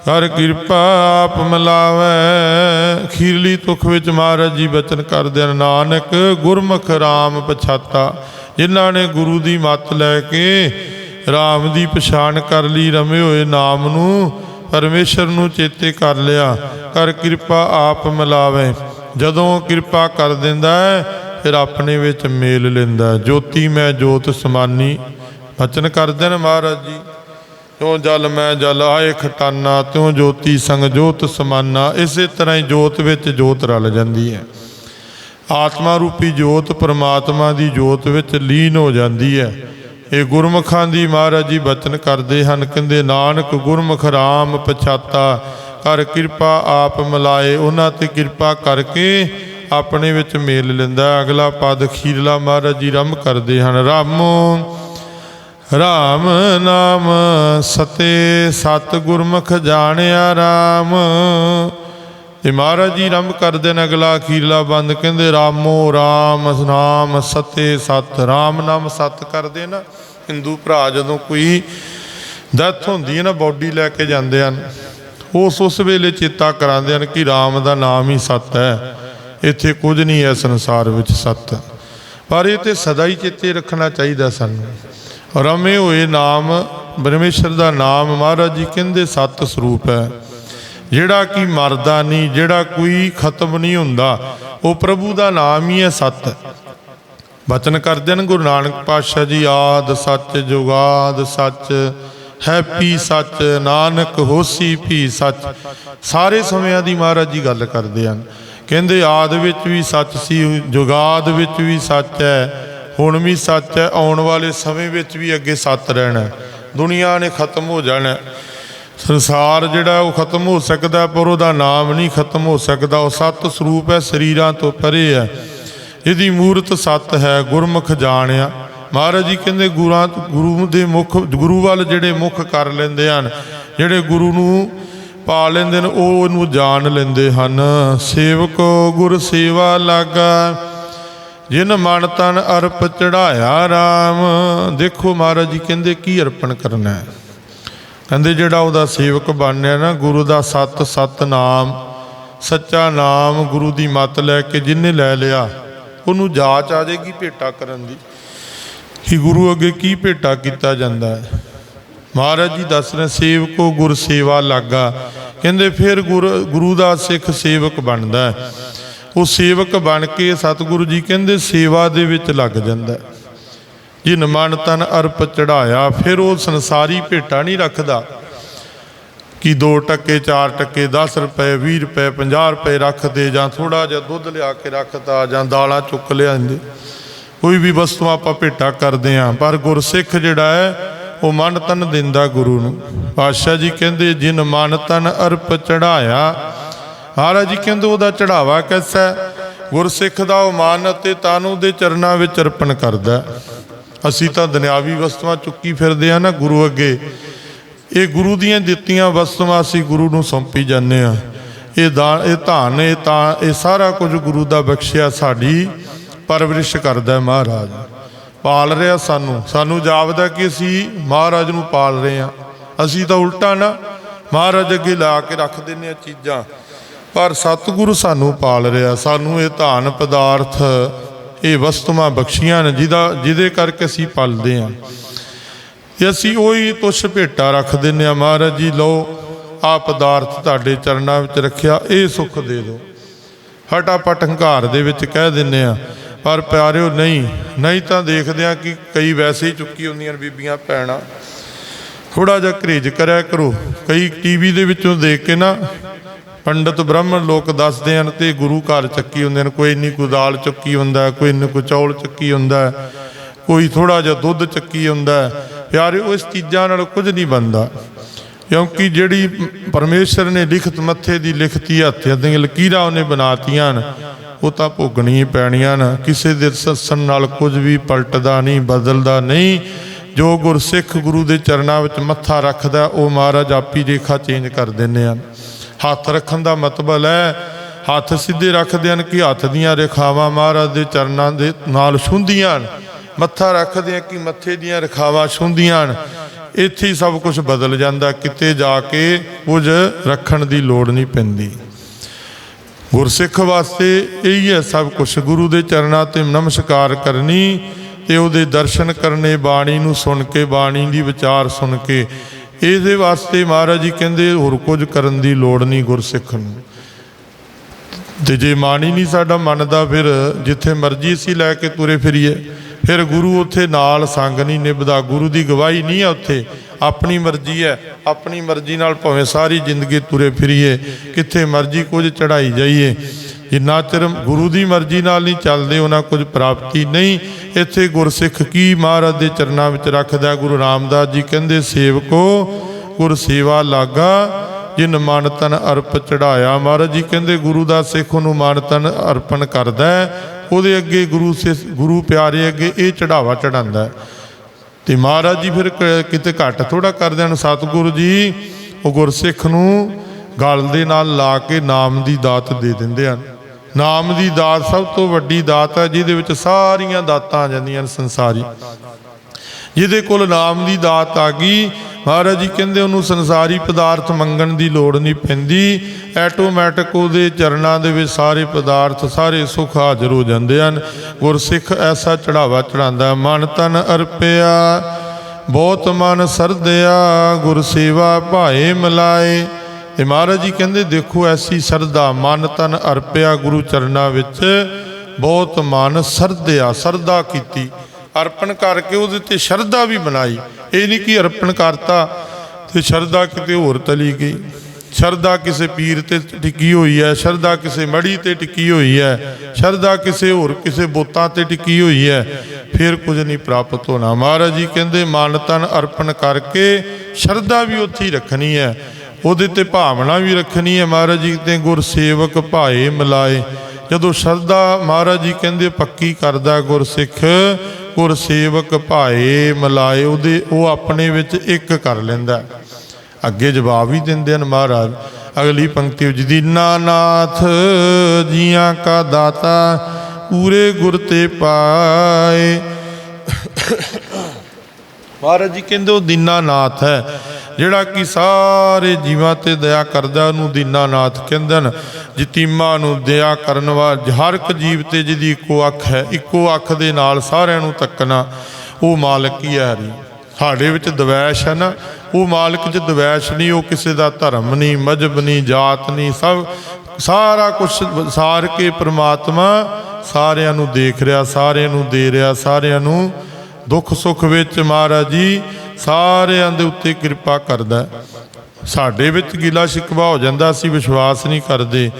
A: ਹਰ ਕਿਰਪਾ ਆਪ ਮਿਲਾਵੇ। ਖੀਰਲੀ ਤੁਖ ਵਿੱਚ ਮਹਾਰਾਜ ਜੀ ਬਚਨ ਕਰਦੇ ਹਨ, ਨਾਨਕ ਗੁਰਮੁਖ RAM ਪਛਾਤਾ। ਜਿਨ੍ਹਾਂ ਨੇ ਗੁਰੂ ਦੀ ਮੱਤ ਲੈ ਕੇ RAM ਦੀ ਪਛਾਣ ਕਰ ਲਈ, ਰਮੇ ਹੋਏ ਨਾਮ ਨੂੰ, ਪਰਮੇਸ਼ਰ ਨੂੰ ਚੇਤੇ ਕਰ ਲਿਆ। ਕਰ ਕਿਰਪਾ ਆਪ ਮਿਲਾਵੇ। ਜਦੋਂ ਕਿਰਪਾ ਕਰ ਦਿੰਦਾ ਹੈ, ਫਿਰ ਆਪਣੇ ਵਿੱਚ ਮੇਲ ਲੈਂਦਾ ਜੋਤੀ, ਮੈਂ ਜੋਤ ਸਮਾਨੀ। ਬਚਨ ਕਰਦੇ ਨੇ ਮਹਾਰਾਜ ਜੀ। ਤਿਉ ਜਲ, ਮੈਂ ਜਲ, ਆਏ ਖਟਾਨਾ। ਤਿਉ ਜੋਤੀ ਸੰਗ ਜੋਤ ਸਮਾਨਾ। ਇਸੇ ਤਰ੍ਹਾਂ ਹੀ ਜੋਤ ਵਿੱਚ ਜੋਤ ਰਲ ਜਾਂਦੀ ਹੈ। ਆਤਮਾ ਰੂਪੀ ਜੋਤ, ਪਰਮਾਤਮਾ ਦੀ ਜੋਤ ਵਿੱਚ ਲੀਨ ਹੋ ਜਾਂਦੀ ਹੈ। ਇਹ ਗੁਰਮੁਖਾਂ ਦੀ ਮਹਾਰਾਜ ਜੀ ਬਚਨ ਕਰਦੇ ਹਨ। ਕਹਿੰਦੇ, ਨਾਨਕ ਗੁਰਮੁਖ ਰਾਮ ਪਛਾਤਾ। ਕਰ ਕਿਰਪਾ ਆਪ ਮਿਲਾਏ, ਉਹਨਾਂ ਤੇ ਕਿਰਪਾ ਕਰਕੇ ਆਪਣੇ ਵਿੱਚ ਮੇਲ ਲੈਂਦਾ। ਅਗਲਾ ਪਦ ਖੀਰਲਾ ਮਹਾਰਾਜ ਜੀ ਰਮ ਕਰਦੇ ਹਨ। ਰਾਮੋ, ਰਾਮ ਨਾਮ ਸਤੇ ਸਤ ਗੁਰਮੁਖ ਜਾਣਿਆ ਰਾਮ। ਤੇ ਮਹਾਰਾਜ ਜੀ ਰੰਭ ਕਰਦੇ ਨੇ ਅਗਲਾ ਅਖੀਰਲਾ ਬੰਦ। ਕਹਿੰਦੇ, ਰਾਮੋ ਰਾਮ ਨਾਮ ਸਤੇ ਸਤ, ਰਾਮ ਨਾਮ ਸਤ ਕਰਦੇ ਨਾ ਹਿੰਦੂ ਭਰਾ ਜਦੋਂ ਕੋਈ ਡੈਥ ਹੁੰਦੀ ਹੈ ਨਾ ਬੋਡੀ ਲੈ ਕੇ ਜਾਂਦੇ ਹਨ। ਉਸ ਉਸ ਵੇਲੇ ਚੇਤਾ ਕਰਾਉਂਦੇ ਹਨ ਕਿ ਰਾਮ ਦਾ ਨਾਮ ਹੀ ਸਤ ਹੈ। ਇੱਥੇ ਕੁਝ ਨਹੀਂ ਹੈ ਸੰਸਾਰ ਵਿੱਚ ਸਤ। ਪਰ ਇਹ ਤੇ ਸਦਾ ਹੀ ਚੇਤੇ ਰੱਖਣਾ ਚਾਹੀਦਾ ਸਾਨੂੰ। ਰਮੇ ਹੋਏ ਨਾਮ, ਪਰਮੇਸ਼ਰ ਦਾ ਨਾਮ ਮਹਾਰਾਜ ਜੀ ਕਹਿੰਦੇ ਸਤ ਸਰੂਪ ਹੈ। ਜਿਹੜਾ ਕਿ ਮਰਦਾ ਨਹੀਂ, ਜਿਹੜਾ ਕੋਈ ਖਤਮ ਨਹੀਂ ਹੁੰਦਾ, ਉਹ ਪ੍ਰਭੂ ਦਾ ਨਾਮ ਹੀ ਹੈ ਸਤ। ਬਚਨ ਕਰਦੇ ਹਨ ਗੁਰੂ ਨਾਨਕ ਪਾਤਸ਼ਾਹ ਜੀ, ਆਦ ਸੱਚ ਜੁਗਾਦ ਸੱਚ। ਹੈ ਪੀ ਸੱਚ, ਨਾਨਕ ਹੋਸੀ ਪੀ ਸੱਚ। ਸਾਰੇ ਸਮਿਆਂ ਦੀ ਮਹਾਰਾਜ ਜੀ ਗੱਲ ਕਰਦੇ ਹਨ। ਕਹਿੰਦੇ, ਆਦ ਵਿੱਚ ਵੀ ਸੱਚ ਸੀ, ਜੁਗਾਦ ਵਿੱਚ ਵੀ ਸੱਚ ਹੈ। ਹੁਣ ਵੀ ਸੱਚ ਹੈ, ਆਉਣ ਵਾਲੇ ਸਮੇਂ ਵਿੱਚ ਵੀ ਅੱਗੇ ਸੱਤ ਰਹਿਣਾ ਹੈ। ਦੁਨੀਆ ਨੇ ਖਤਮ ਹੋ ਜਾਣਾ ਸੰਸਾਰ ਜਿਹੜਾ ਉਹ ਖਤਮ ਹੋ ਸਕਦਾ ਪਰ ਉਹਦਾ ਨਾਮ ਨਹੀਂ ਖਤਮ ਹੋ ਸਕਦਾ। ਉਹ ਸਤ ਸਰੂਪ ਹੈ, ਸਰੀਰਾਂ ਤੋਂ ਪਰੇ ਹੈ। ਇਹਦੀ ਮੂਰਤ ਸਤ ਹੈ, ਗੁਰਮੁਖ ਜਾਣਿਆ। ਮਹਾਰਾਜ ਜੀ ਕਹਿੰਦੇ ਗੁਰਾਂ ਗੁਰੂ ਦੇ ਮੁਖ ਗੁਰੂ ਵੱਲ ਜਿਹੜੇ ਮੁਖ ਕਰ ਲੈਂਦੇ ਹਨ, ਜਿਹੜੇ ਗੁਰੂ ਨੂੰ ਪਾ ਲੈਂਦੇ ਨੇ, ਉਹ ਉਹਨੂੰ ਜਾਣ ਲੈਂਦੇ ਹਨ। ਸੇਵਕ ਗੁਰ ਸੇਵਾ ਲਾਗਾ, ਜਿਨ ਮਨ ਤਨ ਅਰਪ ਚੜਾਇਆ RAM ਦੇਖੋ ਮਹਾਰਾਜ ਜੀ ਕਹਿੰਦੇ ਕੀ ਅਰਪਣ ਕਰਨਾ ਹੈ। ਕਹਿੰਦੇ ਜਿਹੜਾ ਉਹਦਾ ਸੇਵਕ ਬਣਿਆ ਨਾ, ਗੁਰੂ ਦਾ ਸਤ ਸਤ ਨਾਮ, ਸੱਚਾ ਨਾਮ ਗੁਰੂ ਦੀ ਮੱਤ ਲੈ ਕੇ ਜਿਨੇ ਲੈ ਲਿਆ, ਉਹਨੂੰ ਜਾਚ ਆ ਜਾਏਗੀ ਭੇਟਾ ਕਰਨ ਦੀ। ਕਿ ਗੁਰੂ ਅੱਗੇ ਕੀ ਭੇਟਾ ਕੀਤਾ ਜਾਂਦਾ ਹੈ? ਮਹਾਰਾਜ ਜੀ ਦੱਸ ਰਹੇ, ਸੇਵਕੋ ਗੁਰ ਸੇਵਾ ਲਾਗਾ। ਕਹਿੰਦੇ ਫਿਰ ਗੁਰ ਗੁਰੂ ਦਾ ਸਿੱਖ ਸੇਵਕ ਬਣਦਾ ਉਹ ਸੇਵਕ ਬਣ ਕੇ ਸਤਿਗੁਰੂ ਜੀ ਕਹਿੰਦੇ ਸੇਵਾ ਦੇ ਵਿੱਚ ਲੱਗ ਜਾਂਦਾ ਹੈ। ਜਿਨ ਮਨ ਤਨ ਅਰਪ ਚੜਾਇਆ ਫਿਰ ਉਹ ਸੰਸਾਰੀ ਭੇਟਾ ਨਹੀਂ ਰੱਖਦਾ। ਕਿ 2 ਟੱਕੇ 4 ਟੱਕੇ 10 ਰੁਪਏ 20 ਰੁਪਏ 50 ਰੁਪਏ ਰੱਖਦੇ ਜਾਂ ਥੋੜਾ ਜਿਹਾ ਦੁੱਧ ਲਿਆ ਕੇ ਰੱਖਤਾ ਜਾਂ ਦਾਲਾਂ ਚੁੱਕ ਲਿਆਂਦੇ। ਕੋਈ ਵੀ ਵਸਤੂ ਆਪਾਂ ਭੇਟਾ ਕਰਦੇ ਆਂ ਪਰ ਗੁਰਸਿੱਖ ਜਿਹੜਾ ਹੈ, ਉਹ ਮਨ ਤਨ ਦਿੰਦਾ ਗੁਰੂ ਨੂੰ। ਪਾਤਸ਼ਾਹ ਜੀ ਕਹਿੰਦੇ, ਜਿਨ ਮਨ ਤਨ ਅਰਪ ਚੜਾਇਆ ਮਹਾਰਾਜ ਜੀ ਕਹਿੰਦੇ, ਉਹਦਾ ਚੜਾਵਾ ਕਿਸ ਹੈ ਗੁਰਸਿੱਖ ਦਾ ਉਹ ਮਨ ਅਤੇ ਤਨ ਉਹਦੇ ਚਰਨਾਂ ਵਿੱਚ ਅਰਪਣ ਕਰਦਾ। ਅਸੀਂ ਤਾਂ ਦੁਨਿਆਵੀ ਵਸਤੂਆਂ ਚੁੱਕੀ ਫਿਰਦੇ ਆ ਨਾ ਗੁਰੂ ਅੱਗੇ। ਇਹ ਗੁਰੂ ਦੀਆਂ ਦਿੱਤੀਆਂ ਵਸਤੂਆਂ ਅਸੀਂ ਗੁਰੂ ਨੂੰ ਸੌਂਪੀ ਜਾਂਦੇ ਆ ਇਹ ਦਾਨ, ਇਹ ਧਨ, ਇਹ ਤਾਂ, ਇਹ ਸਾਰਾ ਕੁਝ ਗੁਰੂ ਦਾ ਬਖਸ਼ਿਆ ਸਾਡੀ ਪਰਵਰਿਸ਼ ਕਰਦਾ ਮਹਾਰਾਜ। ਪਾਲ ਰਿਹਾ ਸਾਨੂੰ। ਸਾਨੂੰ ਜਾਪਦਾ ਕਿ ਅਸੀਂ ਮਹਾਰਾਜ ਨੂੰ ਪਾਲ ਰਹੇ ਹਾਂ। ਅਸੀਂ ਤਾਂ ਉਲਟਾ ਨਾ ਮਹਾਰਾਜ ਅੱਗੇ ਲਾ ਕੇ ਰੱਖ ਦਿੰਦੇ ਆ ਚੀਜ਼ਾਂ। ਪਰ ਸਤਿਗੁਰੂ ਸਾਨੂੰ ਪਾਲ ਰਿਹਾ। ਸਾਨੂੰ ਇਹ ਧਾਨ ਪਦਾਰਥ, ਇਹ ਵਸਤੂਆਂ ਬਖਸ਼ੀਆਂ ਨੇ, ਜਿਹਦਾ ਜਿਹਦੇ ਕਰਕੇ ਅਸੀਂ ਪਲਦੇ ਆ ਤੇ ਅਸੀਂ ਉਹੀ ਤੁਛ ਭੇਟਾ ਰੱਖ ਦਿੰਨੇ ਆ ਮਹਾਰਾਜ ਜੀ, ਲਓ ਆ ਪਦਾਰਥ ਤੁਹਾਡੇ ਚਰਨਾਂ ਵਿੱਚ ਰੱਖਿਆ। ਇਹ ਸੁੱਖ ਦੇ ਦਿਓ। ਹਟਾਪਟ ਹੰਕਾਰ ਦੇ ਵਿੱਚ ਕਹਿ ਦਿੰਨੇ ਆ ਪਰ ਪਿਆਰਿਓ, ਨਹੀਂ। ਨਹੀਂ ਤਾਂ ਦੇਖਦੇ ਆ ਕਿ ਕਈ ਵੈਸੇ ਹੀ ਚੁੱਕੀ ਹੁੰਦੀਆਂ ਨੇ ਬੀਬੀਆਂ, ਭੈਣਾਂ। ਥੋੜਾ ਜਿਹਾ ਘਰੇਜ ਕਰਿਆ ਕਰੋ। ਕਈ ਟੀਵੀ ਦੇ ਵਿੱਚੋਂ ਦੇਖ ਕੇ ਨਾ ਪੰਡਤ ਬ੍ਰਾਹਮਣ ਲੋਕ ਦੱਸਦੇ ਹਨ ਤੇ ਗੁਰੂ ਘਰ ਚੱਕੀ ਹੁੰਦੇ ਨੇ। ਕੋਈ ਇੰਨੀ ਕੁ ਦਾਲ ਚੱਕੀ ਹੁੰਦਾ, ਕੋਈ ਇੰਨੀ ਕੁ ਚੌਲ ਚੱਕੀ ਹੁੰਦਾ, ਕੋਈ ਥੋੜਾ ਜਿਹਾ ਦੁੱਧ ਚੱਕੀ ਹੁੰਦਾ। ਹੈ। ਪਿਆਰਿਓ, ਇਸ ਚੀਜ਼ਾਂ ਨਾਲ ਕੁਝ ਨਹੀਂ ਬਣਦਾ। ਕਿਉਂਕਿ ਜਿਹੜੀ ਪਰਮੇਸ਼ਰ ਨੇ ਲਿਖਤ ਮੱਥੇ ਦੀ ਲਿਖਤੀ ਹੱਥ ਦੀਆਂ ਲਕੀਰਾਂ ਉਹਨੇ ਬਣਾਤੀਆਂ ਹਨ। ਉਹ ਤਾਂ ਭੋਗਣੀਆਂ ਹੀ ਪੈਣੀਆਂ ਨੇ। ਕਿਸੇ ਦੇ ਸੱਸਣ ਨਾਲ ਕੁਝ ਵੀ ਪਲਟਦਾ ਨਹੀਂ, ਬਦਲਦਾ ਨਹੀਂ। ਜੋ ਗੁਰਸਿੱਖ ਗੁਰੂ ਦੇ ਚਰਨਾਂ ਵਿੱਚ ਮੱਥਾ ਰੱਖਦਾ, ਉਹ ਮਹਾਰਾਜ ਆਪੀ ਰੇਖਾ ਚੇਂਜ ਕਰ ਦਿੰਦੇ ਹਨ। ਹੱਥ ਰੱਖਣ ਦਾ ਮਤਲਬ ਹੈ। ਹੱਥ ਸਿੱਧੇ ਰੱਖਦੇ ਹਨ ਕਿ ਹੱਥ ਦੀਆਂ ਰੇਖਾਵਾਂ ਮਹਾਰਾਜ ਦੇ ਚਰਨਾਂ ਦੇ ਨਾਲ ਛੁੰਦੀਆਂ ਹਨ। ਮੱਥਾ ਰੱਖਦੇ ਆ ਕਿ ਮੱਥੇ ਦੀਆਂ ਰੇਖਾਵਾਂ ਛੁੰਦੀਆਂ ਹਨ। ਇੱਥੇ ਹੀ ਸਭ ਕੁਝ ਬਦਲ ਜਾਂਦਾ। ਕਿਤੇ ਜਾ ਕੇ ਕੁਝ ਰੱਖਣ ਦੀ ਲੋੜ ਨਹੀਂ ਪੈਂਦੀ। ਗੁਰਸਿੱਖ ਵਾਸਤੇ ਇਹੀ ਹੈ ਸਭ ਕੁਝ ਗੁਰੂ ਦੇ ਚਰਨਾਂ ਤੇ ਨਮਸਕਾਰ ਕਰਨੀ ਤੇ ਉਹਦੇ ਦਰਸ਼ਨ ਕਰਨੇ, ਬਾਣੀ ਨੂੰ ਸੁਣ ਕੇ, ਬਾਣੀ ਦੀ ਵਿਚਾਰ ਸੁਣ ਕੇ। ਇਹਦੇ ਵਾਸਤੇ ਮਹਾਰਾਜ ਜੀ ਕਹਿੰਦੇ, ਹੋਰ ਕੁਝ ਕਰਨ ਦੀ ਲੋੜ ਨਹੀਂ ਗੁਰਸਿੱਖ ਨੂੰ। ਤੇ ਜੇ ਮਾਣੀ ਨਹੀਂ ਸਾਡਾ ਮੰਨਦਾ, ਫਿਰ ਜਿੱਥੇ ਮਰਜ਼ੀ ਅਸੀਂ ਲੈ ਕੇ ਤੁਰੇ ਫਿਰੀਏ। ਫਿਰ ਗੁਰੂ ਉੱਥੇ ਨਾਲ ਸੰਗ ਨਹੀਂ ਨਿਭਦਾ, ਗੁਰੂ ਦੀ ਗਵਾਹੀ ਨਹੀਂ ਹੈ ਉੱਥੇ। ਆਪਣੀ ਮਰਜ਼ੀ ਹੈ, ਆਪਣੀ ਮਰਜ਼ੀ ਨਾਲ ਭਾਵੇਂ ਸਾਰੀ ਜ਼ਿੰਦਗੀ ਤੁਰੇ ਫਿਰੀਏ, ਕਿੱਥੇ ਮਰਜ਼ੀ ਕੁਝ ਚੜਾਈ ਜਾਈਏ। ਜਿੰਨਾ ਚਿਰ ਗੁਰੂ ਦੀ ਮਰਜ਼ੀ ਨਾਲ ਨਹੀਂ ਚੱਲਦੇ, ਉਹਨਾਂ ਕੁਝ ਪ੍ਰਾਪਤੀ ਨਹੀਂ। ਇੱਥੇ ਗੁਰਸਿੱਖ ਕੀ ਮਹਾਰਾਜ ਦੇ ਚਰਨਾਂ ਵਿੱਚ ਰੱਖਦਾ? ਗੁਰੂ ਰਾਮਦਾਸ ਜੀ ਕਹਿੰਦੇ, ਸੇਵਕੋ ਗੁਰ ਸੇਵਾ ਲਾਗਾ, ਜਿਨ ਮਨ ਤਨ ਅਰਪ ਚੜਾਇਆ ਮਹਾਰਾਜ ਜੀ ਕਹਿੰਦੇ, ਗੁਰੂ ਦਾ ਸਿੱਖ ਨੂੰ ਮਨ ਤਨ ਅਰਪਣ ਕਰਦਾ ਉਹਦੇ ਅੱਗੇ ਗੁਰੂ ਸੇ ਗੁਰੂ ਪਿਆਰੇ ਅੱਗੇ ਇਹ ਚੜਾਵਾ ਚੜਾਉਂਦਾ ਹੈ। ਤੇ ਮਹਾਰਾਜ ਜੀ ਫਿਰ ਕਿਤੇ ਘੱਟ ਥੋੜਾ ਕਰਦੇ ਹਨ। ਸਤਿਗੁਰੂ ਜੀ, ਉਹ ਗੁਰਸਿੱਖ ਨੂੰ ਗਲ ਦੇ ਨਾਲ ਲਾ ਕੇ ਨਾਮ ਦੀ ਦਾਤ ਦੇ ਦਿੰਦੇ ਹਨ। ਨਾਮ ਦੀ ਦਾਤ ਸਭ ਤੋਂ ਵੱਡੀ ਦਾਤ ਹੈ, ਜਿਹਦੇ ਵਿੱਚ ਸਾਰੀਆਂ ਦਾਤਾਂ ਆ ਜਾਂਦੀਆਂ ਨੇ ਸੰਸਾਰੀ। ਜਿਹਦੇ ਕੋਲ ਨਾਮ ਦੀ ਦਾਤ ਆ ਗਈ, ਮਹਾਰਾਜ ਜੀ ਕਹਿੰਦੇ ਉਹਨੂੰ ਸੰਸਾਰੀ ਪਦਾਰਥ ਮੰਗਣ ਦੀ ਲੋੜ ਨਹੀਂ ਪੈਂਦੀ। ਆਟੋਮੈਟਿਕ ਉਹਦੇ ਚਰਨਾਂ ਦੇ ਵਿੱਚ ਸਾਰੇ ਪਦਾਰਥ, ਸਾਰੇ ਸੁੱਖ ਹਾਜ਼ਰ ਹੋ ਜਾਂਦੇ ਹਨ। ਗੁਰਸਿੱਖ ਐਸਾ ਚੜਾਵਾ ਚੜਾਉਂਦਾ ਮਨ ਤਨ ਅਰਪਿਆ, ਬਹੁਤ ਮਨ ਸਰਦਿਆ ਗੁਰ ਸੇਵਾ ਭਾਏ ਮਲਾਏ। ਤੇ ਮਹਾਰਾਜ ਜੀ ਕਹਿੰਦੇ, ਦੇਖੋ ਐਸੀ ਸਰਦਾ, ਮਨ ਤਨ ਅਰਪਿਆ ਗੁਰੂ ਚਰਨਾਂ ਵਿੱਚ, ਬਹੁਤ ਮਨ ਸਰਦਿਆ, ਸਰਦਾ ਕੀਤੀ। ਅਰਪਣ ਕਰਕੇ ਉਹਦੇ ਤੇ ਸ਼ਰਧਾ ਵੀ ਬਣਾਈ ਇਹ ਨਹੀਂ ਕਿ ਅਰਪਣ ਕਰਤਾ ਤੇ ਸ਼ਰਧਾ ਕਿਤੇ ਹੋਰ ਤਲੀ ਗਈ। ਸ਼ਰਧਾ ਕਿਸੇ ਪੀਰ ਤੇ ਟਿੱਕੀ ਹੋਈ ਹੈ, ਸ਼ਰਧਾ ਕਿਸੇ ਮੜੀ ਤੇ ਟਿੱਕੀ ਹੋਈ ਹੈ, ਸ਼ਰਧਾ ਕਿਸੇ ਹੋਰ ਕਿਸੇ ਬੋਤਾਂ ਤੇ ਟਿੱਕੀ ਹੋਈ ਹੈ, ਫਿਰ ਕੁਝ ਨਹੀਂ ਪ੍ਰਾਪਤ ਹੋਣਾ। ਮਹਾਰਾਜ ਜੀ ਕਹਿੰਦੇ, ਮਨ ਤਨ ਅਰਪਣ ਕਰਕੇ ਸ਼ਰਧਾ ਵੀ ਉੱਥੇ ਹੀ ਰੱਖਣੀ ਹੈ। ਉਹਦੇ ਤੇ ਭਾਵਨਾ ਵੀ ਰੱਖਣੀ ਹੈ। ਮਹਾਰਾਜ ਜੀ ਤੇ ਗੁਰ ਸੇਵਕ ਭਾਏ ਮਿਲਾਏ। ਜਦੋਂ ਸ਼ਰਧਾ ਮਹਾਰਾਜ ਜੀ ਕਹਿੰਦੇ, ਪੱਕੀ ਕਰਦਾ ਗੁਰਸਿੱਖ ਗੁਰ ਸੇਵਕ ਭਾਏ ਮਲਾਏ, ਉਹਦੇ, ਉਹ ਆਪਣੇ ਵਿੱਚ ਇੱਕ ਕਰ ਲੈਂਦਾ। ਅੱਗੇ ਜਵਾਬ ਵੀ ਦਿੰਦੇ ਹਨ ਮਹਾਰਾਜ। ਅਗਲੀ ਪੰਕਤੀ ਵਿੱਚ, ਦੀਨਾ ਨਾਥ ਜੀਆਂ ਕਾ ਦਾਤਾ, ਪੂਰੇ ਗੁਰ ਤੇ ਪਾਏ। ਮਹਾਰਾਜ ਜੀ ਕਹਿੰਦੇ, ਉਹ ਦੀਨਾ ਨਾਥ ਹੈ। ਜਿਹੜਾ ਕਿ ਸਾਰੇ ਜੀਵਾਂ ਤੇ ਦਇਆ ਕਰਦਾ, ਉਹਨੂੰ ਦੀਨਾਨਾਥ ਕਹਿੰਦੇ ਨੇ ਜਤੀਮਾ ਨੂੰ ਦਇਆ ਕਰਨ ਵਾਲਾ ਹਰ ਇੱਕ ਜੀਵ ਤੇ ਜਿਹਦੀ ਇੱਕੋ ਅੱਖ ਹੈ, ਇੱਕੋ ਅੱਖ ਦੇ ਨਾਲ ਸਾਰਿਆਂ ਨੂੰ ਤੱਕਣਾ, ਉਹ ਮਾਲਕ ਹੀ ਹੈ ਹਰੀ। ਸਾਡੇ ਵਿੱਚ ਦਵੈਸ਼ ਹੈ ਨਾ, ਉਹ ਮਾਲਕ 'ਚ ਦਵੈਸ਼ ਨਹੀਂ, ਉਹ ਕਿਸੇ ਦਾ ਧਰਮ ਨਹੀਂ, ਮਜਬ ਨਹੀਂ, ਜਾਤ ਨਹੀਂ, ਸਭ, ਸਾਰਾ ਕੁਝ ਸਾਰ ਕੇ ਪ੍ਰਮਾਤਮਾ ਸਾਰਿਆਂ ਨੂੰ ਦੇਖ ਰਿਹਾ, ਸਾਰਿਆਂ ਨੂੰ ਦੇ ਰਿਹਾ, ਸਾਰਿਆਂ ਨੂੰ ਦੁੱਖ ਸੁੱਖ ਵਿੱਚ ਮਹਾਰਾਜ ਜੀ ਸਾਰਿਆਂ ਦੇ ਉੱਤੇ ਕਿਰਪਾ ਕਰਦਾ ਸਾਡੇ ਵਿੱਚ ਗਿਲਾ ਸ਼ਿਕਵਾ ਹੋ ਜਾਂਦਾ, ਅਸੀਂ ਵਿਸ਼ਵਾਸ ਨਹੀਂ ਕਰਦੇ।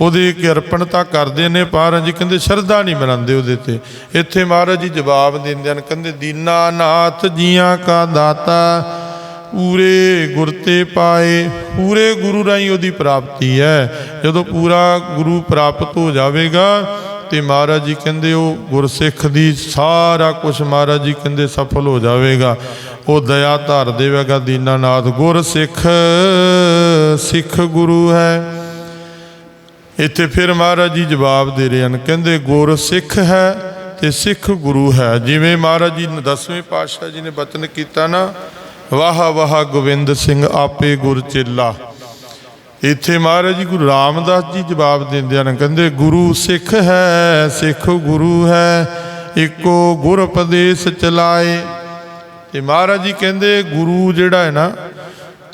A: ਉਹਦੇ ਕਿ ਅਰਪਣ ਤਾਂ ਕਰਦੇ ਨੇ ਪਰ ਜੀ ਕਹਿੰਦੇ ਸ਼ਰਧਾ ਨਹੀਂ ਮਨਾਉਂਦੇ ਉਹਦੇ ਤੇ। ਇੱਥੇ ਮਹਾਰਾਜ ਜੀ ਜਵਾਬ ਦਿੰਦੇ ਹਨ, ਕਹਿੰਦੇ ਦੀਨਾਨਾਥ ਜੀਆਂ ਕਾ ਦਾਤਾ, ਪੂਰੇ ਗੁਰ ਤੇ ਪਾਏ, ਪੂਰੇ ਗੁਰੂ ਰਾਹੀਂ ਉਹਦੀ ਪ੍ਰਾਪਤੀ ਹੈ। ਜਦੋਂ ਪੂਰਾ ਗੁਰੂ ਪ੍ਰਾਪਤ ਹੋ ਜਾਵੇਗਾ ਤੇ ਮਹਾਰਾਜ ਜੀ ਕਹਿੰਦੇ ਉਹ ਗੁਰਸਿੱਖ ਦੀ ਸਾਰਾ ਕੁਝ ਮਹਾਰਾਜ ਜੀ ਕਹਿੰਦੇ ਸਫਲ ਹੋ ਜਾਵੇਗਾ। ਉਹ ਦਇਆ ਧਾਰ ਦੇਵੇਗਾ ਦੀਨਾਨਾਥ, ਗੁਰ ਸਿੱਖ ਸਿੱਖ ਗੁਰੂ ਹੈ। ਇੱਥੇ ਫਿਰ ਮਹਾਰਾਜ ਜੀ ਜਵਾਬ ਦੇ ਰਹੇ ਹਨ, ਕਹਿੰਦੇ ਗੁਰ ਸਿੱਖ ਹੈ ਤੇ ਸਿੱਖ ਗੁਰੂ ਹੈ। ਜਿਵੇਂ ਮਹਾਰਾਜ ਜੀ ਨੇ 10ਵੇਂ ਪਾਤਸ਼ਾਹ ਜੀ ਨੇ ਬਚਨ ਕੀਤਾ ਨਾ, ਵਾਹ ਵਾਹ ਗੋਬਿੰਦ ਸਿੰਘ ਆਪੇ ਗੁਰ ਚੇਲਾ। ਇੱਥੇ ਮਹਾਰਾਜ ਜੀ ਗੁਰੂ ਰਾਮਦਾਸ ਜੀ ਜਵਾਬ ਦਿੰਦੇ ਹਨ, ਕਹਿੰਦੇ ਗੁਰੂ ਸਿੱਖ ਹੈ, ਸਿੱਖ ਗੁਰੂ ਹੈ, ਇੱਕੋ ਗੁਰ ਉਪਦੇਸ਼ ਚਲਾਏ। ਤੇ ਮਹਾਰਾਜ ਜੀ ਕਹਿੰਦੇ ਗੁਰੂ ਜਿਹੜਾ ਹੈ ਨਾ,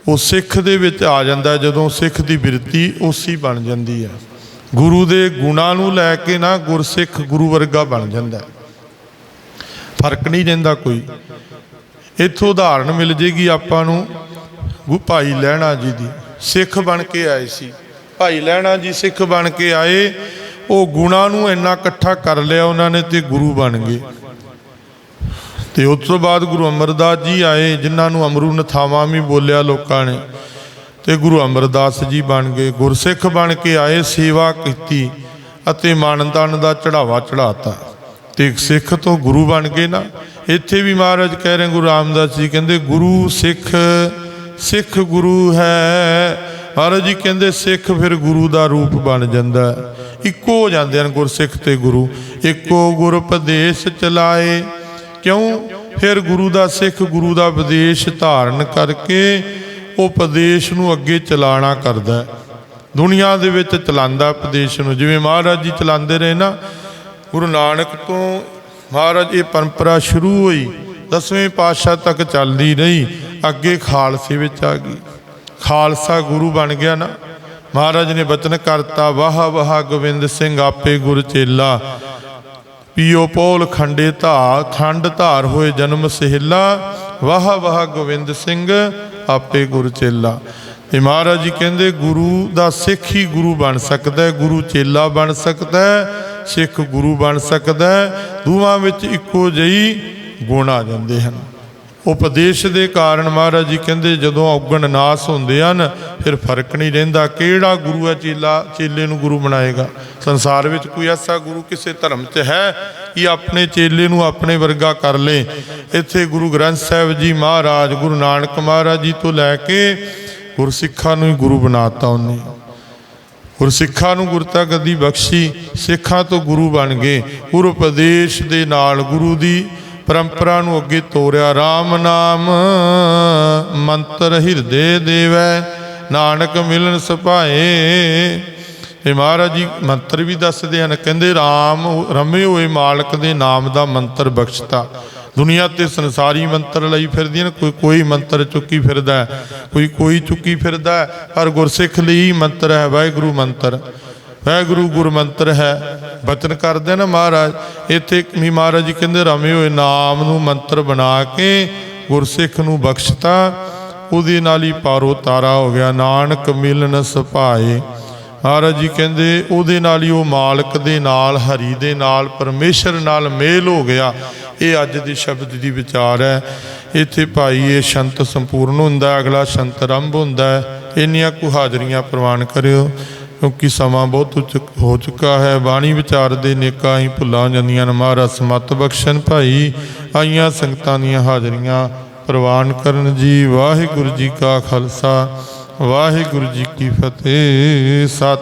A: ਉਹ ਸਿੱਖ ਦੇ ਵਿੱਚ ਆ ਜਾਂਦਾ ਜਦੋਂ ਸਿੱਖ ਦੀ ਬਿਰਤੀ ਉਸੀ ਬਣ ਜਾਂਦੀ ਹੈ। ਗੁਰੂ ਦੇ ਗੁਣਾਂ ਨੂੰ ਲੈ ਕੇ ਨਾ ਗੁਰਸਿੱਖ ਗੁਰੂ ਵਰਗਾ ਬਣ ਜਾਂਦਾ ਫ਼ਰਕ ਨਹੀਂ ਰਹਿੰਦਾ ਕੋਈ। ਇੱਥੋਂ ਉਦਾਹਰਣ ਮਿਲ ਜੇਗੀ ਆਪਾਂ ਨੂੰ ਭਾਈ ਲਹਿਣਾ ਜੀ ਦੀ। ਸਿੱਖ ਬਣ ਕੇ ਆਏ ਸੀ। ਭਾਈ ਲਹਿਣਾ ਜੀ ਸਿੱਖ ਬਣ ਕੇ ਆਏ, ਉਹ ਗੁਣਾਂ ਨੂੰ ਇੰਨਾ ਇਕੱਠਾ ਕਰ ਲਿਆ ਉਹਨਾਂ ਨੇ ਤੇ ਗੁਰੂ ਬਣ ਗਏ। ਤੇ ਉਸ ਤੋਂ ਬਾਅਦ ਗੁਰੂ ਅਮਰਦਾਸ ਜੀ ਆਏ, ਜਿਨ੍ਹਾਂ ਨੂੰ ਅਮਰੂ ਨਥਾਵਾਂ ਵੀ ਬੋਲਿਆ ਲੋਕਾਂ ਨੇ। ਤੇ ਗੁਰੂ ਅਮਰਦਾਸ ਜੀ ਬਣ ਗਏ, ਗੁਰਸਿੱਖ ਬਣ ਕੇ ਆਏ, ਸੇਵਾ ਕੀਤੀ ਅਤੇ ਮਾਨ ਮਾਨਦਾਨ ਦਾ ਚੜਾਵਾ ਚੜਾਤਾ ਤੇ ਇੱਕ ਸਿੱਖ ਤੋਂ ਗੁਰੂ ਬਣ ਗਏ ਨਾ। ਇੱਥੇ ਵੀ ਮਹਾਰਾਜ ਕਹਿ ਰਹੇ ਗੁਰੂ ਰਾਮਦਾਸ ਜੀ ਕਹਿੰਦੇ, ਗੁਰੂ ਸਿੱਖ ਸਿੱਖ ਗੁਰੂ ਹੈ। ਮਹਾਰਾਜ ਜੀ ਕਹਿੰਦੇ, ਸਿੱਖ ਫਿਰ ਗੁਰੂ ਦਾ ਰੂਪ ਬਣ ਜਾਂਦਾ ਇੱਕੋ ਹੋ ਜਾਂਦੇ ਹਨ ਗੁਰਸਿੱਖ ਤੇ ਗੁਰੂ। ਇੱਕੋ ਗੁਰ ਉਪਦੇਸ਼ ਚਲਾਏ। ਕਿਉਂ? ਫਿਰ ਗੁਰੂ ਦਾ ਸਿੱਖ, ਗੁਰੂ ਦਾ ਉਪਦੇਸ਼ ਧਾਰਨ ਕਰਕੇ ਉਹ ਉਪਦੇਸ਼ ਨੂੰ ਅੱਗੇ ਚਲਾਣਾ ਕਰਦਾ ਦੁਨੀਆ ਦੇ ਵਿੱਚ ਚਲਾਉਂਦਾ ਉਪਦੇਸ਼ ਨੂੰ। ਜਿਵੇਂ ਮਹਾਰਾਜ ਜੀ ਚਲਾਉਂਦੇ ਰਹੇ ਨਾ, ਗੁਰੂ ਨਾਨਕ ਤੋਂ ਮਹਾਰਾਜ ਇਹ ਪਰੰਪਰਾ ਸ਼ੁਰੂ ਹੋਈ, ਦਸਵੇਂ ਪਾਤਸ਼ਾਹ ਤੱਕ ਚੱਲਦੀ ਰਹੀ, ਅੱਗੇ ਖਾਲਸੇ ਵਿੱਚ ਆ ਗਈ। ਖਾਲਸਾ ਗੁਰੂ ਬਣ ਗਿਆ ਨਾ। ਮਹਾਰਾਜ ਨੇ ਬਚਨ ਕਰਤਾ ਵਾਹ ਵਾਹ ਗੋਬਿੰਦ ਸਿੰਘ ਆਪੇ ਗੁਰ ਚੇਲਾ। ਪੀਓ ਪੋਲ ਖੰਡੇ ਧਾ ਖੰਡ ਧਾਰ ਹੋਏ ਜਨਮ ਸਹਿਲਾ, ਵਾਹ ਵਾਹ ਗੋਬਿੰਦ ਸਿੰਘ, ਆਪੇ ਗੁਰ ਚੇਲਾ। ਤੇ ਮਹਾਰਾਜ ਜੀ ਕਹਿੰਦੇ, ਗੁਰੂ ਦਾ ਸਿੱਖ ਹੀ ਗੁਰੂ ਬਣ ਸਕਦਾ ਹੈ, ਗੁਰੂ ਚੇਲਾ ਬਣ ਸਕਦਾ ਹੈ, ਸਿੱਖ ਗੁਰੂ ਬਣ ਸਕਦਾ ਹੈ, ਦੋਵਾਂ ਵਿੱਚ ਇੱਕੋ ਜਿਹੀ ਗੁਣ ਆ ਜਾਂਦੇ ਹਨ। ਉਪਦੇਸ਼ ਦੇ ਕਾਰਨ ਮਹਾਰਾਜ ਜੀ ਕਹਿੰਦੇ ਜਦੋਂ ਔਗਣ ਨਾਸ ਹੁੰਦੇ ਹਨ, ਫਿਰ ਫ਼ਰਕ ਨਹੀਂ ਰਹਿੰਦਾ। ਕਿਹੜਾ ਗੁਰੂ ਹੈ ਚੇਲਾ, ਚੇਲੇ ਨੂੰ ਗੁਰੂ ਬਣਾਏਗਾ? ਸੰਸਾਰ ਵਿੱਚ ਕੋਈ ਐਸਾ ਗੁਰੂ ਕਿਸੇ ਧਰਮ 'ਚ ਹੈ ਕਿ ਆਪਣੇ ਚੇਲੇ ਨੂੰ ਆਪਣੇ ਵਰਗਾ ਕਰ ਲੇ। ਇੱਥੇ ਗੁਰੂ ਗ੍ਰੰਥ ਸਾਹਿਬ ਜੀ ਮਹਾਰਾਜ, ਗੁਰੂ ਨਾਨਕ ਮਹਾਰਾਜ ਜੀ ਤੋਂ ਲੈ ਕੇ ਗੁਰਸਿੱਖਾਂ ਨੂੰ ਹੀ ਗੁਰੂ ਬਣਾਤਾ ਉਹਨੇ। ਗੁਰਸਿੱਖਾਂ ਨੂੰ ਗੁਰਤਾ ਗੱਦੀ ਬਖਸ਼ੀ ਸਿੱਖਾਂ ਤੋਂ ਗੁਰੂ ਬਣ ਗਏ। ਗੁਰੂ ਉਪਦੇਸ਼ ਦੇ ਨਾਲ ਗੁਰੂ ਦੀ ਪਰੰਪਰਾ ਨੂੰ ਅੱਗੇ ਤੋਰਿਆ RAM ਨਾਮ। ਮੰਤਰ ਹਿਰਦੇ ਦੇਵੈ, ਨਾਨਕ ਮਿਲਨ ਸੁਭਾਏ। ਇਹ ਮਹਾਰਾਜ ਜੀ ਮੰਤਰ ਵੀ ਦੱਸਦੇ ਹਨ, ਕਹਿੰਦੇ RAM ਰਮੇ ਹੋਏ ਮਾਲਕ ਦੇ ਨਾਮ ਦਾ ਮੰਤਰ ਬਖਸ਼ਤਾ। ਦੁਨੀਆ ਤੇ ਸੰਸਾਰੀ ਮੰਤਰ ਲਈ ਫਿਰਦੀਆਂ ਨੇ ਕੋਈ ਕੋਈ ਮੰਤਰ ਚੁੱਕੀ ਫਿਰਦਾ ਕੋਈ ਕੋਈ ਚੁੱਕੀ ਫਿਰਦਾ ਪਰ ਗੁਰਸਿੱਖ ਲਈ ਮੰਤਰ ਹੈ, ਵਾਹਿਗੁਰੂ ਮੰਤਰ। ਵਾਹਿਗੁਰੂ ਗੁਰ ਮੰਤਰ ਹੈ। ਬਚਨ ਕਰਦੇ ਨਾ ਮਹਾਰਾਜ, ਇੱਥੇ ਵੀ ਮਹਾਰਾਜ ਜੀ ਕਹਿੰਦੇ, ਰਮੇ ਹੋਏ ਨਾਮ ਨੂੰ ਮੰਤਰ ਬਣਾ ਕੇ ਗੁਰਸਿੱਖ ਨੂੰ ਬਖਸ਼ਤਾ, ਉਹਦੇ ਨਾਲ ਹੀ ਪਾਰੋ ਤਾਰਾ ਹੋ ਗਿਆ। ਨਾਨਕ ਮਿਲਨ ਸੁਭਾਏ ਮਹਾਰਾਜ ਜੀ ਕਹਿੰਦੇ, ਉਹਦੇ ਨਾਲ ਹੀ ਉਹ ਮਾਲਕ ਦੇ ਨਾਲ, ਹਰੀ ਦੇ ਨਾਲ, ਪਰਮੇਸ਼ਰ ਨਾਲ ਮੇਲ ਹੋ ਗਿਆ। ਇਹ ਅੱਜ ਦੀ ਸ਼ਬਦ ਦੀ ਵਿਚਾਰ ਹੈ। ਇੱਥੇ ਭਾਈ ਇਹ ਸ਼ੰਤ ਸੰਪੂਰਨ ਹੁੰਦਾ ਅਗਲਾ ਸ਼ੰਤ ਆਰੰਭ ਹੁੰਦਾ ਇੰਨੀਆਂ ਕੁ ਹਾਜ਼ਰੀਆਂ ਪ੍ਰਵਾਨ ਕਰਿਓ। ਕਿਉਂਕਿ ਸਮਾਂ ਬਹੁਤ ਉਚ- ਹੋ ਚੁੱਕਾ ਹੈ। ਬਾਣੀ ਵਿਚਾਰ ਦੇ ਨੇਕਾਂ ਹੀ ਭੁੱਲਾਂ ਜਾਂਦੀਆਂ ਨੇ। ਮਹਾਰਾਜ ਸਮਤ ਬਖਸ਼ਣ ਭਾਈ, ਆਈਆਂ ਸੰਗਤਾਂ ਦੀਆਂ ਹਾਜ਼ਰੀਆਂ ਪ੍ਰਵਾਨ ਕਰਨ ਜੀ। ਵਾਹਿਗੁਰੂ ਜੀ ਕਾ ਖਾਲਸਾ, ਵਾਹਿਗੁਰੂ ਜੀ ਕੀ ਫਤਿਹ। ਸਤ